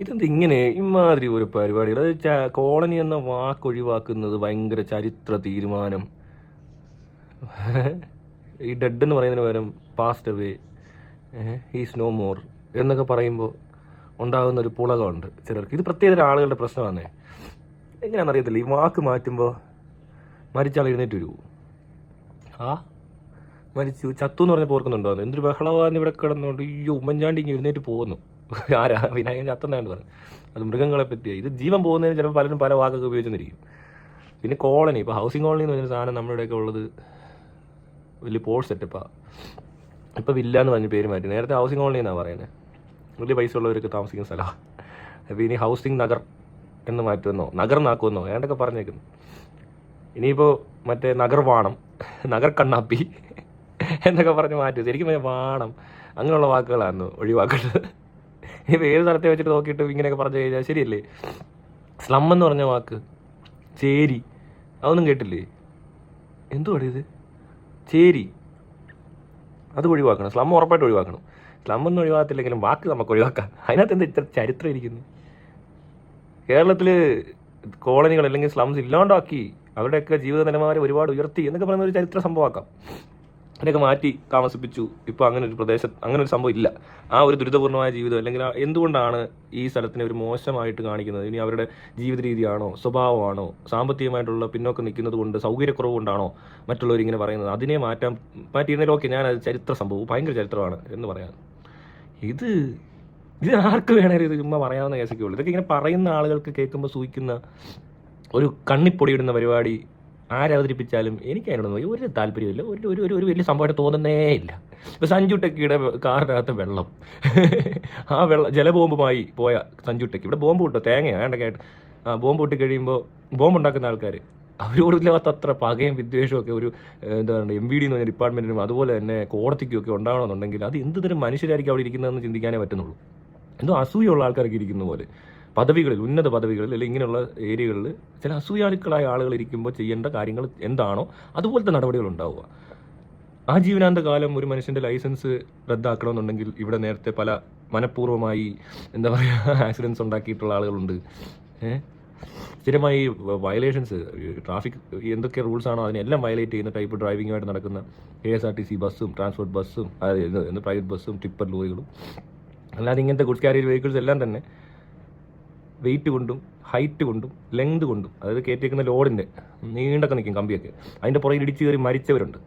ഇതെന്ത് ഇങ്ങനെ ഇമാതിരി ഒരു പരിപാടികൾ? അത് കോളനി എന്ന വാക്ക് ഒഴിവാക്കുന്നത് ഭയങ്കര ചരിത്ര തീരുമാനം. ഈ ഡെഡ് എന്ന് പറയുന്നതിന് പകരം passed away he's no more എന്നൊക്കെ പറയുമ്പോൾ ഉണ്ടാകുന്ന ഒരു പുളകമുണ്ട് ചിലർക്ക്. ഇത് പ്രത്യേക ആളുകളുടെ പ്രശ്നമാണ് എങ്ങനെയാണെന്ന് അറിയത്തില്ല ഈ വാക്ക് മാറ്റുമ്പോൾ മരിച്ചാൾ എഴുന്നേറ്റ് വരുമോ ആ? മരിച്ചു. ചത്തു എന്ന് പറഞ്ഞപ്പോൾ ഓർക്കുന്നുണ്ടോ? എന്തൊരു ബഹളവാന്ന് ഇവിടെ കിടന്നുകൊണ്ട് ഈ ഉമ്മൻചാണ്ടി ഇങ്ങനെ എഴുന്നേറ്റ് പോകുന്നു. ആരാ? വിനായകൻ ചത്തെന്നാണ് പറഞ്ഞു. അത് മൃഗങ്ങളെ പറ്റിയാണ് ഇത് ജീവൻ പോകുന്നതിന് ചിലപ്പോൾ പലരും പല വാക്കൊക്കെ ഉപയോഗിച്ചെന്നിരിക്കും. പിന്നെ കോളനി. ഇപ്പോൾ ഹൗസിംഗ് കോളനി എന്ന് പറഞ്ഞ സാധനം നമ്മുടെ ഇവിടെയൊക്കെ ഉള്ളത് വലിയ പോൾ സെറ്റപ്പാണ് ഇപ്പോൾ വില്ല എന്ന് പറഞ്ഞ പേര് മാറ്റി. നേരത്തെ ഹൗസിംഗ് കോളനി എന്നാണ് പറയുന്നത് വലിയ പൈസ ഉള്ളവരൊക്കെ താമസിക്കുന്ന സ്ഥലമാണ് അപ്പോൾ ഇനി ഹൗസിംഗ് നഗർ എന്ന് മാറ്റുമെന്നോ? നഗർ നാക്കുമെന്നോ ഏണ്ടൊക്കെ പറഞ്ഞേക്കുന്നു. ഇനിയിപ്പോൾ മറ്റേ നഗർ വാണം നഗർ കണ്ണാപ്പി എന്നൊക്കെ പറഞ്ഞ് മാറ്റും. ശരിക്കും വാണം. അങ്ങനെയുള്ള വാക്കുകളാണ് ഒഴിവാക്കേണ്ടത് ഇപ്പോൾ ഏത് സ്ഥലത്തെ വെച്ചിട്ട് നോക്കിയിട്ട് ഇങ്ങനെയൊക്കെ പറഞ്ഞു കഴിഞ്ഞാൽ ശരിയല്ലേ? സ്ലം എന്ന് പറഞ്ഞ വാക്ക്. ചേരി. അതൊന്നും കേട്ടില്ലേ? എന്തുവാണ് ഇത്? ചേരി. അത് ഒഴിവാക്കണം. സ്ലം ഉറപ്പായിട്ട് ഒഴിവാക്കണം. സ്ലം ഒന്നും ഒഴിവാകത്തില്ലെങ്കിലും വാക്ക് നമുക്ക് ഒഴിവാക്കാം. അതിനകത്ത് എന്താ ഇത്ര ചരിത്രം ഇരിക്കുന്നു? കേരളത്തിൽ കോളനികൾ അല്ലെങ്കിൽ സ്ലംസ് ഇല്ലാണ്ടാക്കി അവരുടെയൊക്കെ ജീവിത നിലവാരം ഒരുപാട് ഉയർത്തി എന്നൊക്കെ പറയുന്ന ഒരു ചരിത്ര സംഭവമാക്കാം. അതിനൊക്കെ മാറ്റി താമസിപ്പിച്ചു. ഇപ്പോൾ അങ്ങനെ ഒരു പ്രദേശം അങ്ങനെ ഒരു സംഭവം ഇല്ല. ആ ഒരു ദുരിതപൂർണമായ ജീവിതം അല്ലെങ്കിൽ എന്തുകൊണ്ടാണ് ഈ സ്ഥലത്തിനെ ഒരു മോശമായിട്ട് കാണിക്കുന്നത്? ഇനി അവരുടെ ജീവിത രീതിയാണോ സ്വഭാവമാണോ സാമ്പത്തികമായിട്ടുള്ള പിന്നോക്കം നിൽക്കുന്നത് കൊണ്ട് സൗകര്യക്കുറവ് കൊണ്ടാണോ മറ്റുള്ളവർ ഇങ്ങനെ പറയുന്നത്? അതിനെ മാറ്റാൻ മാറ്റിയിരുന്നാലും ഓക്കെ ഞാൻ അത് ചരിത്ര സംഭവം ഭയങ്കര ചരിത്രമാണ് എന്ന് പറയാം. ഇത് ഇത് ആർക്ക് വേണമെങ്കിലും ഇത് ചുമ്മാ പറയാവുന്ന കേസൊക്കെ ഉള്ളൂ. ഇതൊക്കെ ഇങ്ങനെ പറയുന്ന ആളുകൾക്ക് കേൾക്കുമ്പോൾ സൂഹിക്കുന്ന ഒരു കണ്ണിപ്പൊടിയിടുന്ന പരിപാടി ആരവതരിപ്പിച്ചാലും എനിക്ക് അതിനോടൊന്നും ഒരു താല്പര്യമില്ല ഒരു ഒരു ഒരു വലിയ സംഭവമായിട്ട് തോന്നുന്നേ ഇല്ല. ഇപ്പോൾ സഞ്ജു ടെക്കിയുടെ കാറിനകത്ത് വെള്ളം. ആ വെള്ളം ജലബോംബുമായി പോയ സഞ്ജു ടെക്കി. ഇവിടെ ബോംബ് കിട്ടോ തേങ്ങയാണ് വേണ്ടൊക്കെയായിട്ട് ആ ബോംബ് ഇട്ട് കഴിയുമ്പോൾ ബോംബ് ഉണ്ടാക്കുന്ന ആൾക്കാർ അവരോടില്ലാത്ത അത്ര പകയും വിദ്വേഷവും ഒക്കെ ഒരു എന്താ പറയുക എം വി ഡി എന്ന് പറഞ്ഞ ഡിപ്പാർട്ട്മെന്റിനും അതുപോലെ തന്നെ കോടതിക്കും ഒക്കെ ഉണ്ടാവണമെന്നുണ്ടെങ്കിൽ അത് എന്ത് തരം മനുഷ്യരായിരിക്കും അവിടെ ഇരിക്കുന്നതെന്ന് ചിന്തിക്കാനേ പറ്റുന്നുള്ളൂ. എന്തോ അസൂയുള്ള ആൾക്കാരൊക്കെ ഇരിക്കുന്ന പോലെ. പദവികളിൽ ഉന്നത പദവികളിൽ അല്ലെങ്കിൽ ഇങ്ങനെയുള്ള ഏരിയകളിൽ ചില അസൂയാലുക്കളായ ആളുകൾ ഇരിക്കുമ്പോൾ ചെയ്യേണ്ട കാര്യങ്ങൾ എന്താണോ അതുപോലത്തെ നടപടികൾ ഉണ്ടാവുക. ആ ജീവനാന്ത കാലം ഒരു മനുഷ്യന്റെ ലൈസൻസ് റദ്ദാക്കണമെന്നുണ്ടെങ്കിൽ ഇവിടെ നേരത്തെ പല മനഃപൂർവമായി എന്താ പറയുക ആക്സിഡൻസ് ഉണ്ടാക്കിയിട്ടുള്ള ആളുകളുണ്ട്. സ്ഥിരമായി വയലേഷൻസ് ട്രാഫിക് എന്തൊക്കെ റൂൾസ് ആണോ അതിനെല്ലാം വയലേറ്റ് ചെയ്യുന്ന ടൈപ്പ് ഡ്രൈവിങ്ങുമായിട്ട് നടക്കുന്ന K S R T C ബസ്സും ട്രാൻസ്പോർട്ട് ബസ്സും പ്രൈവറ്റ് ബസ്സും ടിപ്പർ ലോറികളും. അല്ലാതെ ഇങ്ങനത്തെ ഗുഡ് കാരിയർ വെഹിക്കിൾസ് എല്ലാം തന്നെ വെയിറ്റ് കൊണ്ടും ഹൈറ്റ് കൊണ്ടും ലെങ്ത് കൊണ്ടും അതായത് കയറ്റിയേക്കുന്ന ലോഡിന്റെ നീണ്ടൊക്കെ നിൽക്കും കമ്പിയൊക്കെ. അതിന്റെ പുറകിൽ ഇടിച്ച് കയറി മരിച്ചവരുണ്ട്.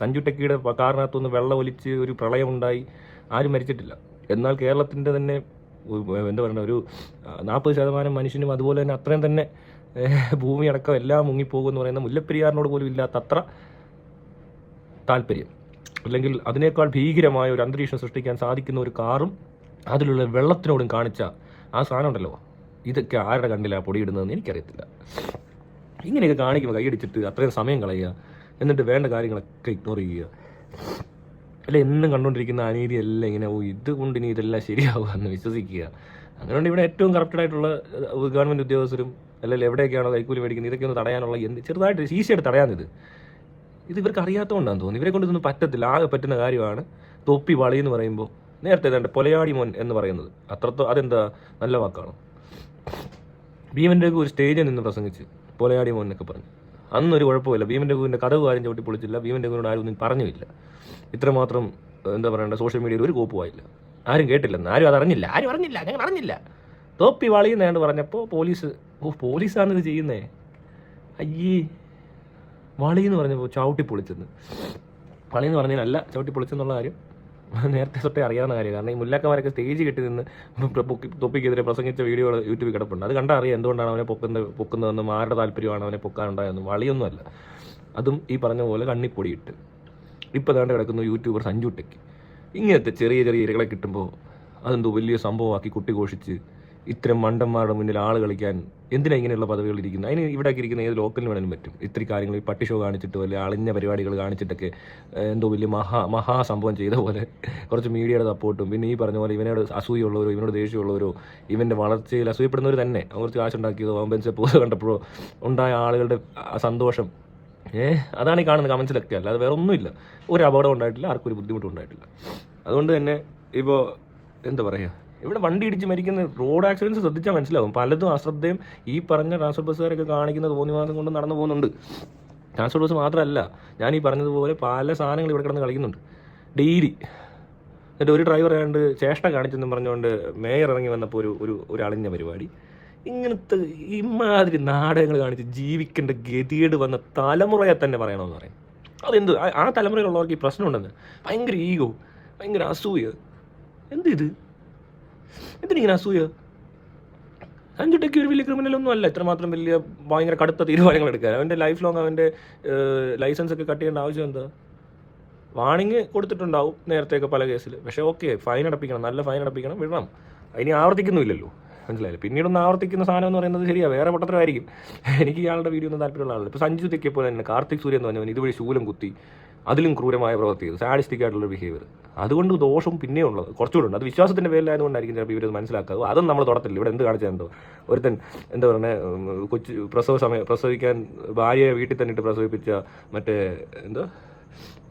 സഞ്ജു ടെക്കിയുടെ കാറിനകത്തുനിന്ന് വെള്ളം ഒലിച്ച് ഒരു പ്രളയമുണ്ടായി. ആരും മരിച്ചിട്ടില്ല. എന്നാൽ കേരളത്തിന്റെ തന്നെ എന്താ പറയുക ഒരു നാൽപ്പത് ശതമാനം മനുഷ്യനും അതുപോലെ തന്നെ അത്രയും തന്നെ ഭൂമി അടക്കം എല്ലാം മുങ്ങിപ്പോകുമെന്ന് പറയുന്ന മുല്ലപ്പെരിയാറിനോട് പോലും ഇല്ലാത്ത അത്ര താല്പര്യം. അല്ലെങ്കിൽ അതിനേക്കാൾ ഭീകരമായ ഒരു അന്തരീക്ഷം സൃഷ്ടിക്കാൻ സാധിക്കുന്ന ഒരു കാറും അതിലുള്ള വെള്ളത്തിനോടും കാണിച്ച ആ സാധനം ഉണ്ടല്ലോ. ഇതൊക്കെ ആരുടെ കണ്ണിലാണ് പൊടിയിടുന്നതെന്ന് എനിക്കറിയത്തില്ല. ഇങ്ങനെയൊക്കെ കാണിക്കുമ്പോൾ കൈയടിച്ചിട്ട് അത്രയും സമയം കളയുക എന്നിട്ട് വേണ്ട കാര്യങ്ങളൊക്കെ ഇഗ്നോർ ചെയ്യുക. അല്ല എന്നും കണ്ടുകൊണ്ടിരിക്കുന്ന അനീതി എല്ലാം ഇങ്ങനെ ഓ ഇതുകൊണ്ട് ഇനി ഇതെല്ലാം ശരിയാവുക എന്ന് വിശ്വസിക്കുക. അങ്ങനെയുണ്ട് ഇവിടെ ഏറ്റവും കറപ്റ്റഡ് ആയിട്ടുള്ള ഗവൺമെന്റ് ഉദ്യോഗസ്ഥരും അല്ലെങ്കിൽ എവിടെയൊക്കെയാണോ കൈക്കൂലി മേടിക്കുന്നത് ഇതൊക്കെ ഒന്ന് തടയാനുള്ള എന്ത് ചെറുതായിട്ട് ഈസിയായിട്ട് തടയാനിത്. ഇത് ഇവർക്ക് അറിയാത്തതുകൊണ്ടാണെന്ന് തോന്നുന്നു. ഇവരെ കൊണ്ട് പറ്റത്തില്ല. ആകെ പറ്റുന്ന കാര്യമാണ് തൊപ്പി വളി എന്ന് പറയുമ്പോൾ നേരത്തെ ഏതാണ്ട് പൊലയാടി മോൻ എന്ന് പറയുന്നത്. അത്രത്തോ അതെന്താ? നല്ല വാക്കാണോ? ഭീമന്റെ ഒരു സ്റ്റേജിൽ നിന്ന് പ്രസംഗിച്ച് പോലയാടി മോൻ എന്നൊക്കെ പറഞ്ഞു. അന്നൊരു കുഴപ്പമില്ല. ഭീമന്റെ കൂവിന്റെ കടവ് ആരും ചവിട്ടി പൊളിച്ചില്ല. ഭീമന്റെ കൂവിനോട് ആരും ഒന്നും പറഞ്ഞില്ല ഇത്രമാത്രം എന്താ പറയണ്ട സോഷ്യൽ മീഡിയയിൽ ഒരു കോപ്പുമായില്ല ആരും കേട്ടില്ലെന്ന്. ആരും അതറിഞ്ഞില്ല ആരും അറിഞ്ഞില്ല. ഞങ്ങൾ അറിഞ്ഞില്ല. തോപ്പി വളയുന്നതാണ്ട് പറഞ്ഞപ്പോൾ പോലീസ് ഓ പോലീസാണ് ഇത് ചെയ്യുന്നേ? അയ്യേ. വളി എന്ന് പറഞ്ഞപ്പോൾ ചവിട്ടി പൊളിച്ചെന്ന്. വളി എന്ന് പറഞ്ഞതിനല്ല ചവിട്ടി പൊളിച്ചെന്നുള്ള കാര്യം നേരത്തെ തൊട്ടേ അറിയാവുന്ന കാര്യം കാരണം ഈ മുല്ലാക്കന്മാരൊക്കെ സ്റ്റേജ് കെട്ടി നിന്ന് പൊക്കി- തൊപ്പിക്കെതിരെ പ്രസംഗിച്ച വീഡിയോകൾ യൂട്യൂബിൽ കിടപ്പുണ്ട്. അത് കണ്ടാൽ അറിയാം എന്തുകൊണ്ടാണ് അവനെ പൊക്കുന്ന പൊക്കുന്നതെന്നും ആരുടെ താല്പര്യമാണ് അവനെ പൊക്കാനുണ്ടായതെന്നും. വളിയൊന്നുമല്ല. അതും ഈ പറഞ്ഞ പോലെ കണ്ണിപ്പൊടിയിട്ട്. ഇപ്പോൾ ദാണ്ട് കിടക്കുന്നു യൂട്യൂബർ സഞ്ജു ടെക്ക്. ഇങ്ങനത്തെ ചെറിയ ചെറിയ ഇരകളെ കിട്ടുമ്പോൾ അതെന്തോ വലിയ സംഭവമാക്കി കുട്ടി ഘോഷിച്ച് ഇത്തരം മണ്ടന്മാരുടെ മുന്നിൽ ആൾ കളിക്കാൻ എന്തിനാണ് ഇങ്ങനെയുള്ള പദവികൾ ഇരിക്കുന്നത്? അതിന് ഇവിടെ ഇരിക്കുന്ന ഏത് ലോക്കലിന് വേണമെങ്കിലും പറ്റും. ഇത്തിരി കാര്യങ്ങൾ ഈ പട്ടി ഷോ കാണിച്ചിട്ട് വല്ല അളിഞ്ഞ പരിപാടികൾ കാണിച്ചിട്ടൊക്കെ എന്തോ വലിയ മഹാ മഹാസംഭവം ചെയ്ത പോലെ കുറച്ച് മീഡിയയുടെ സപ്പോർട്ടും പിന്നെ ഈ പറഞ്ഞ പോലെ ഇവനോട് അസൂയുള്ളവരോ ഇവനോട് ദേഷ്യമുള്ളവരോ ഇവന്റെ വളർച്ചയിൽ അസൂയപ്പെടുന്നവർ തന്നെ. കുറച്ച് കാശുണ്ടാക്കിയതോ ബെഞ്ച് പോസ് കണ്ടപ്പോഴോ ഉണ്ടായ ആളുകളുടെ സന്തോഷം. ഏഹ് അതാണ് ഈ കാണുന്ന കമൻസിലൊക്കെ അല്ലാതെ വേറെ ഒന്നുമില്ല. ഒരു അപകടം ഉണ്ടായിട്ടില്ല ആർക്കും ഒരു ബുദ്ധിമുട്ടും ഉണ്ടായിട്ടില്ല. അതുകൊണ്ട് തന്നെ ഇപ്പോൾ എന്താ പറയുക ഇവിടെ വണ്ടി ഇടിച്ച് മരിക്കുന്ന റോഡ് ആക്സിഡൻസ് ശ്രദ്ധിച്ചാൽ മനസ്സിലാവും. പലതും അശ്രദ്ധയും ഈ പറഞ്ഞ ട്രാൻസ്പോർട്ട് ബസ്സുകാരൊക്കെ കാണിക്കുന്ന തോന്നിവാസം കൊണ്ട് നടന്നു പോകുന്നുണ്ട്. ട്രാൻസ്പോർട്ട് ബസ് മാത്രമല്ല ഞാൻ ഈ പറഞ്ഞതുപോലെ പല സാധനങ്ങൾ ഇവിടെ കിടന്ന് കളിക്കുന്നുണ്ട്. ഡെയിലി എന്നിട്ട് ഒരു ഡ്രൈവർ ആയതുകൊണ്ട് ചേഷ്ട കാണിച്ചെന്നും പറഞ്ഞുകൊണ്ട് മേയർ ഇറങ്ങി വന്നപ്പോൾ ഒരു ഒരു ഒരു അളിഞ്ഞ പരിപാടി. ഇങ്ങനത്തെ ഇമാതിരി നാടകങ്ങൾ കാണിച്ച് ജീവിക്കേണ്ട ഗതികേട് വന്ന തലമുറയെ തന്നെ പറയണമെന്ന് പറയും. അതെന്ത്? ആ തലമുറയിലുള്ളവർക്ക് ഈ പ്രശ്നമുണ്ടെന്ന്. ഭയങ്കര ഈഗോ ഭയങ്കര അസൂയ. എന്ത് ഇത്? എന്തിനിങ്ങനെ അസൂയ? ടെക്കി ഒരു വലിയ ക്രിമിനൽ ഒന്നും അല്ല. ഇത്രമാത്രം വലിയ ഭയങ്കര കടുത്ത തീരുമാനങ്ങൾ എടുക്കാൻ. അവന്റെ ലൈഫ് ലോങ് അവന്റെ ലൈസൻസ് ഒക്കെ കട്ട് ചെയ്യേണ്ട ആവശ്യം എന്താ? വാണിങ് കൊടുത്തിട്ടുണ്ടാവും നേരത്തെയൊക്കെ പല കേസിൽ പക്ഷേ ഓക്കെ ഫൈൻ അടപ്പിക്കണം. നല്ല ഫൈൻ അടപ്പിക്കണം. വിടണം. അതിനി ആവർത്തിക്കുന്നുമില്ലല്ലോ. മനസ്സിലായില്ലേ? പിന്നീടൊന്ന് ആവർത്തിക്കുന്ന സാധനം എന്ന് പറയുന്നത് ശരിയാ. വേറെ പൊട്ടത്തരമായിരിക്കും എനിക്ക് ഇയാളുടെ വീഡിയോ ഒന്നും താല്പര്യമുള്ള ആളല്ല. ഇപ്പോൾ സഞ്ജു തെക്കിയപ്പോൾ തന്നെ കാർത്തിക് സൂര്യ എന്ന് പറഞ്ഞവൻ ഇതുവഴി ശൂലം കുത്തി അതിലും ക്രൂരമായ പ്രവൃത്തി സാഡിസ്റ്റിക് ആയിട്ടുള്ള ബിഹേവിയർ അതുകൊണ്ട് ദോഷം പിന്നെ ഉള്ളത് കുറച്ചുകൂടെ ഉണ്ട്. അത് വിശ്വാസത്തിന്റെ പേരിലായതുകൊണ്ടായിരിക്കും ചിലപ്പോൾ ഇവരത് മനസ്സിലാക്കുക അതും നമ്മൾ തുടത്തില്ല. ഇവിടെ എന്ത് കാണിച്ചാൽ എന്തോ? ഒരുത്തൻ എന്താ പറയുക കൊച്ചു പ്രസവ സമയം പ്രസവിക്കാൻ ഭാര്യയെ വീട്ടിൽ തന്നെ ഇട്ട് പ്രസവിപ്പിച്ച മറ്റേ എന്തോ?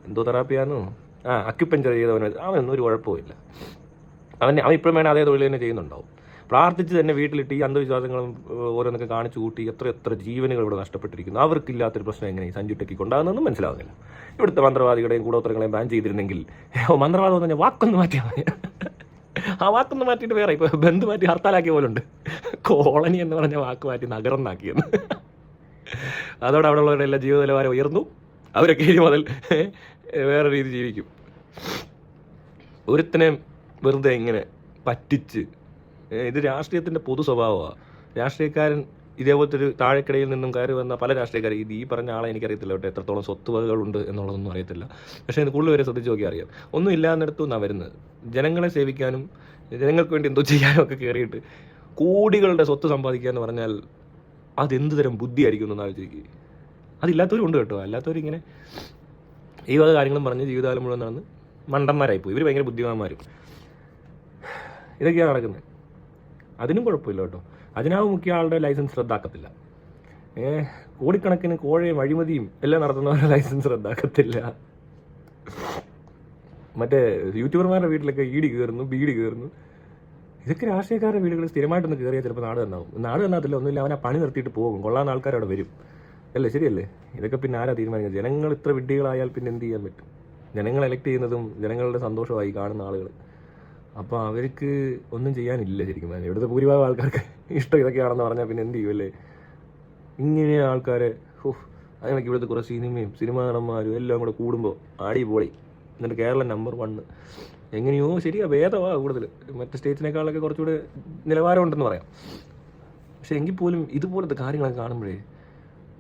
എന്തോ തെറാപ്പിയാന്നോ? ആ അക്യുപഞ്ചർ ചെയ്തവന്. അവനൊന്നും ഒരു കുഴപ്പമില്ല അവൻ അവൻ ഇപ്പോഴും വേണേൽ അതേ തൊഴിൽ തന്നെ ചെയ്യുന്നുണ്ടാവും. പ്രാർത്ഥിച്ച് തന്നെ വീട്ടിലിട്ട് ഈ അന്ധവിശ്വാസങ്ങളും ഓരോന്നൊക്കെ കാണിച്ചു കൂട്ടി എത്ര എത്ര ജീവനുകൾ ഇവിടെ നഷ്ടപ്പെട്ടിരിക്കുന്നു. അവർക്കില്ലാത്തൊരു പ്രശ്നം എങ്ങനെ ഈ സഞ്ജു ടെക്കിക്ക് മനസ്സിലാവുന്നില്ല. ഇവിടുത്തെ മന്ത്രവാദികളെയും കൂടോത്രങ്ങളെയും ബാൻ ചെയ്തിരുന്നെങ്കിൽ മന്ത്രവാദം എന്ന് പറഞ്ഞാൽ വാക്കൊന്ന് മാറ്റിയാൽ മതി. ആ വാക്കൊന്ന് മാറ്റിയിട്ട് വേറെ ഇപ്പോൾ ബന്ധു മാറ്റി ഹർത്താലാക്കിയ പോലെ ഉണ്ട്. കോളനി എന്ന് പറഞ്ഞ വാക്ക് മാറ്റി നഗരം എന്നാക്കിയെന്ന് അതോടെ അവിടെ ഉള്ളവരുടെ എല്ലാ ജീവിത നിലവാരം ഉയർന്നു. അവരൊക്കെ ഇനി മുതൽ വേറെ രീതി ജീവിക്കും. ഒരുത്തനെ വെറുതെ ഇങ്ങനെ പറ്റിച്ച് ഇത് രാഷ്ട്രീയത്തിന്റെ പൊതു സ്വഭാവമാണ് രാഷ്ട്രീയക്കാരൻ ഇതേപോലത്തെ ഒരു താഴെക്കിടയിൽ നിന്നും കയറി വന്ന പല രാഷ്ട്രീയക്കാരും ഇത് ഈ പറഞ്ഞ ആളെ എനിക്കറിയത്തില്ല കേട്ടോ. എത്രത്തോളം സ്വത്തുവകകളുണ്ട് എന്നുള്ളതൊന്നും അറിയത്തില്ല. പക്ഷേ ഇത് കൂടുതൽ വരെ ശ്രദ്ധിച്ച് നോക്കി അറിയാം. ഒന്നും ഇല്ലാന്നിടത്തു നിന്നാണ് വരുന്നത്. ജനങ്ങളെ സേവിക്കാനും ജനങ്ങൾക്ക് വേണ്ടി എന്തോ ചെയ്യാനും ഒക്കെ കയറിയിട്ട് കോടികളുടെ സ്വത്ത് സമ്പാദിക്കുക എന്ന് പറഞ്ഞാൽ അതെന്ത് തരം ബുദ്ധിയായിരിക്കും എന്ന് ആലോചിക്കുക അതില്ലാത്തവരും ഉണ്ട് കേട്ടോ. അല്ലാത്തവരിങ്ങനെ ഈ വക കാര്യങ്ങളും പറഞ്ഞ് ജീവിതകാലം മുഴുവൻ നടന്ന് മണ്ടന്മാരായിപ്പോയി. ഇവർ ഭയങ്കര ബുദ്ധിമാന്മാരും. ഇതൊക്കെയാണ് നടക്കുന്നത്. അതിനും കുഴപ്പമില്ല കേട്ടോ. അതിനാവ് മുഖ്യ ആളുടെ ലൈസൻസ് റദ്ദാക്കത്തില്ല. കോടിക്കണക്കിന് കോഴയും അഴിമതിയും എല്ലാം നടത്തുന്നവരുടെ ലൈസൻസ് റദ്ദാക്കത്തില്ല. മറ്റേ യൂട്യൂബർമാരുടെ വീട്ടിലൊക്കെ ഈടി കയറുന്നു ബീഡി കയറുന്നു. ഇതൊക്കെ രാഷ്ട്രീയക്കാരുടെ വീടുകൾ സ്ഥിരമായിട്ടൊന്ന് കയറിയാൽ ചിലപ്പോൾ നാട് തന്നാവും നാട് തന്നാത്തില്ല ഒന്നുമില്ല അവനെ പണി നിർത്തിയിട്ട് പോകും. കൊള്ളാൻ ആൾക്കാർ അവിടെ വരും. അല്ലേ ശരിയല്ലേ? ഇതൊക്കെ പിന്നെ ആരാ തീരുമാനിക്കുന്നത്? ജനങ്ങൾ ഇത്ര വിഡ്ഢികളായാൽ പിന്നെ എന്ത് ചെയ്യാൻ പറ്റും? ജനങ്ങൾ എലക്ട് ചെയ്യുന്നതും ജനങ്ങളുടെ സന്തോഷമായി കാണുന്ന ആളുകൾ അപ്പോൾ അവർക്ക് ഒന്നും ചെയ്യാനില്ല ശരിക്കും. ഇവിടുത്തെ ഭൂരിഭാഗം ആൾക്കാർക്ക് ഇഷ്ടം ഇതൊക്കെയാണെന്ന് പറഞ്ഞാൽ പിന്നെ എന്ത് ചെയ്യുമല്ലേ ഇങ്ങനെ ആൾക്കാരെ ഹുഫ് അതിനൊക്കെ ഇവിടുത്തെ കുറേ സിനിമയും സിനിമാ നടന്മാരും എല്ലാം കൂടെ കൂടുമ്പോൾ ആടി പോളി എന്നിട്ട് കേരളം നമ്പർ വണ്ണ് എങ്ങനെയോ ശരിയാ ഭേദമാണ് കൂടുതൽ മറ്റ് സ്റ്റേറ്റിനേക്കാളൊക്കെ കുറച്ചുകൂടെ നിലവാരമുണ്ടെന്ന് പറയാം. പക്ഷെ എങ്കിൽ പോലും ഇതുപോലത്തെ കാര്യങ്ങളൊക്കെ കാണുമ്പോഴേ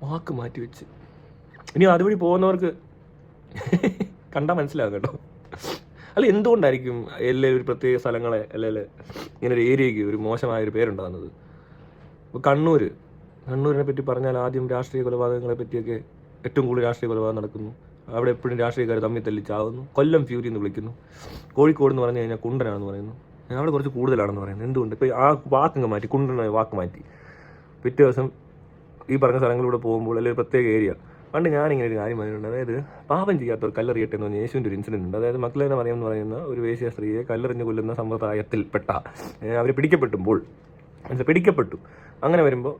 വാക്ക് മാറ്റി വെച്ച്. ഇനി അതുവഴി പോകുന്നവർക്ക് കണ്ടാൽ മനസ്സിലാകും കേട്ടോ. അല്ല എന്തുകൊണ്ടായിരിക്കും എല്ലാ ഒരു പ്രത്യേക സ്ഥലങ്ങളെ അല്ലെങ്കിൽ ഇങ്ങനെ ഒരു ഏരിയയ്ക്ക് ഒരു മോശമായ ഒരു പേരുണ്ടാകുന്നത് ഇപ്പോൾ കണ്ണൂർ കണ്ണൂരിനെ പറ്റി പറഞ്ഞാൽ ആദ്യം രാഷ്ട്രീയ കൊലപാതകങ്ങളെ പറ്റിയൊക്കെ ഏറ്റവും കൂടുതൽ രാഷ്ട്രീയ കൊലപാതകം നടക്കുന്നു. അവിടെ എപ്പോഴും രാഷ്ട്രീയക്കാർ തമ്മിൽ തല്ലി കൊല്ലം ഫ്യൂരി എന്ന് വിളിക്കുന്നു. കോഴിക്കോട് എന്ന് പറഞ്ഞു കഴിഞ്ഞാൽ കുണ്ടനാണെന്ന് പറയുന്നു. അവിടെ കുറച്ച് കൂടുതലാണെന്ന് പറയുന്നത് എന്തുകൊണ്ട്? ഇപ്പോൾ ആ വാക്കങ്ങ് മാറ്റി കുണ്ടനായ വാക്ക് മാറ്റി. പിറ്റേ ദിവസം ഈ പറഞ്ഞ സ്ഥലങ്ങളിലൂടെ പോകുമ്പോൾ അല്ലെങ്കിൽ പ്രത്യേക ഏരിയ പണ്ട് ഞാനിങ്ങനെ ഒരു കാര്യം പറഞ്ഞിട്ടുണ്ട്. അതായത് പാപം ചെയ്യാത്തവർ കല്ലെറിയട്ടെ എന്ന് പറഞ്ഞ യേശുവിന്റെ ഒരു ഇൻസിഡന്റ് ഉണ്ട്. അതായത് മക്കളെന്ന് പറയുമെന്ന് പറയുന്ന ഒരു വേശ്യ സ്ത്രീയെ കല്ലെറിഞ്ഞ് കൊല്ലുന്ന സമ്പ്രദായത്തിൽപ്പെട്ട അവർ പിടിക്കപ്പെട്ടുമ്പോൾ പിടിക്കപ്പെട്ടു. അങ്ങനെ വരുമ്പോൾ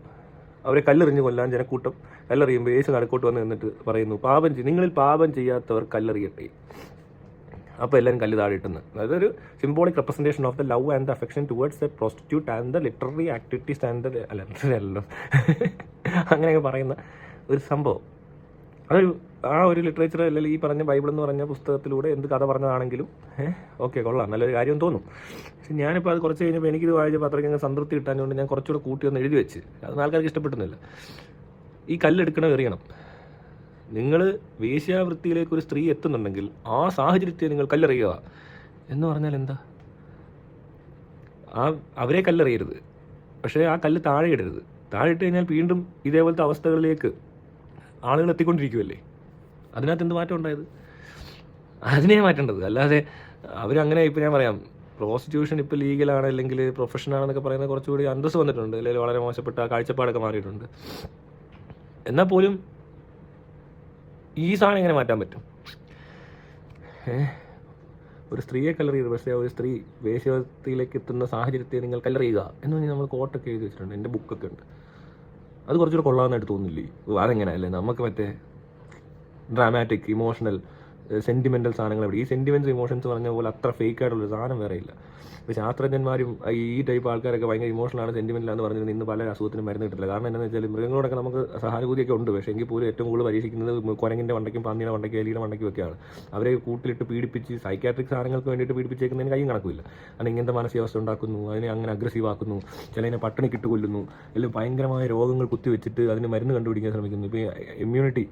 അവരെ കല്ലെറിഞ്ഞ് കൊല്ലാൻ ജനക്കൂട്ടം കല്ലെറിയുമ്പോൾ യേശു നടക്കോട്ട് വന്ന് നിന്നിട്ട് പറയുന്നു പാപം നിങ്ങളിൽ പാപം ചെയ്യാത്തവർ കല്ലെറിയട്ടെ. അപ്പോൾ എല്ലാം കല്ല് താഴെ അതായത് ഒരു symbolic representation of the love and the affection towards the prostitute and the literary activities and the അല്ല അങ്ങനെയൊക്കെ പറയുന്ന ഒരു സംഭവം. അതൊരു ആ ഒരു ലിറ്ററേച്ചർ അല്ലെങ്കിൽ ഈ പറഞ്ഞ ബൈബിൾ എന്ന് പറഞ്ഞ പുസ്തകത്തിലൂടെ എന്ത് കഥ പറഞ്ഞതാണെങ്കിലും ഓക്കെ കൊള്ളാം. നല്ലൊരു കാര്യം തോന്നും. പക്ഷെ ഞാനിപ്പോൾ അത് കുറച്ച് കഴിഞ്ഞപ്പോൾ എനിക്കിത് വായിച്ചപ്പോൾ അത്രയ്ക്ക് സംതൃപ്തി കിട്ടാനുകൊണ്ട് ഞാൻ കുറച്ചുകൂടെ കൂട്ടി ഒന്ന് എഴുതി വെച്ച്. അത് ആൾക്കാർക്ക് ഇഷ്ടപ്പെടുന്നില്ല ഈ കല്ലെടുക്കണം എറിയണം. നിങ്ങൾ വേശ്യാവൃത്തിയിലേക്ക് ഒരു സ്ത്രീ എത്തുന്നുണ്ടെങ്കിൽ ആ സാഹചര്യത്തെ നിങ്ങൾ കല്ലെറിയുക. എന്ന് പറഞ്ഞാൽ എന്താ? ആ അവരെ കല്ലെറിയരുത്. പക്ഷേ ആ കല്ല് താഴെ ഇടരുത്. താഴെ ഇട്ട് കഴിഞ്ഞാൽ വീണ്ടും ഇതേപോലത്തെ അവസ്ഥകളിലേക്ക് ആളുകൾ എത്തിക്കൊണ്ടിരിക്കുമല്ലേ അതിനകത്ത് എന്ത് മാറ്റം ഉണ്ടായത്? അതിനെ മാറ്റേണ്ടത്. അല്ലാതെ അവരങ്ങനെ ഇപ്പം ഞാൻ പറയാം പ്രോസ്റ്റിറ്റ്യൂഷൻ ഇപ്പോൾ ലീഗലാണ് അല്ലെങ്കിൽ പ്രൊഫഷൻ ആണെന്നൊക്കെ പറയുന്നത് കുറച്ചുകൂടി അന്തസ് വന്നിട്ടുണ്ട്. അല്ലെങ്കിൽ വളരെ മോശപ്പെട്ട കാഴ്ചപ്പാടൊക്കെ മാറിയിട്ടുണ്ട്. എന്നാൽ പോലും ഈ സാധനം എങ്ങനെ മാറ്റാൻ പറ്റും? ഒരു സ്ത്രീയെ കല്ലർ ചെയ്ത് പക്ഷേ ഒരു സ്ത്രീ വേശ്യവത്തിയിലേക്ക് എത്തുന്ന സാഹചര്യത്തെ നിങ്ങൾ കല്ലർ ചെയ്യുക എന്ന് പറഞ്ഞാൽ നമ്മൾ കോട്ടൊക്കെ എഴുതി വെച്ചിട്ടുണ്ട്. എന്റെ ബുക്കൊക്കെ ഉണ്ട്. അത് കുറച്ചുകൂടെ കൊള്ളാമെന്നായിട്ട് തോന്നുന്നില്ലേ? അതെങ്ങനെ അതെങ്ങനെയല്ലേ നമുക്ക് മറ്റേ ഡ്രാമാറ്റിക് ഇമോഷണൽ സെന്റിമെന്റൽ സാധനങ്ങൾ എവിടെ ഈ സെന്റിമെന്റ്സ് ഇമോഷൻസ് പറഞ്ഞ പോലെ അത്ര ഫേക്ക് ആയിട്ടുള്ള സാധനം വേറെ ഇല്ല. ഇപ്പോൾ ശാസ്ത്രജ്ഞന്മാരും ഈ ടൈപ്പ് ആൾക്കാരൊക്കെ ഭയങ്കര ഇമോഷണലാണ് സെന്റിമെന്റലാന്ന് പറഞ്ഞിരുന്നത് ഇന്ന് പല അസുഖത്തിനും മരുന്ന് കിട്ടില്ല കാരണം എന്താണെന്ന് വെച്ചാൽ മൃഗങ്ങളോടൊക്കെ നമുക്ക് സഹാനുഭൂതിയൊക്കെ ഉണ്ട്. പക്ഷേ എങ്കിൽ പോലും ഏറ്റവും കൂടുതൽ പരീക്ഷിക്കുന്നത് കുരങ്ങിന്റെ വണ്ടയ്ക്കും പന്നിയുടെ വണ്ടയ്ക്കും എലിയുടെ വണ്ടയ്ക്കും ഒക്കെയാണ്. അവരെ കൂട്ടിലിട്ട് പീഡിപ്പിച്ച് സൈക്കാട്രിക് സാധനങ്ങൾക്ക് വേണ്ടിയിട്ട് പീഡിപ്പിച്ചേക്കുന്നതിന് കൈയും കണക്കില്ല അത് ഇങ്ങനത്തെ മാനസികാവസ്ഥ ഉണ്ടാക്കുന്നു അതിനെ അങ്ങനെ അഗ്രസീവ് ആക്കുന്നു ചിലതിനെ പട്ടിണി കിട്ടുകൊല്ലുന്നു അല്ലെങ്കിൽ ഭയങ്കരമായ രോഗങ്ങൾ കുത്തിവെച്ചിട്ട് അതിന് മരുന്ന് കണ്ടുപിടിക്കാൻ ശ്രമിക്കുന്നു. ഇപ്പോൾ ഇമ്മ്യൂണിറ്റി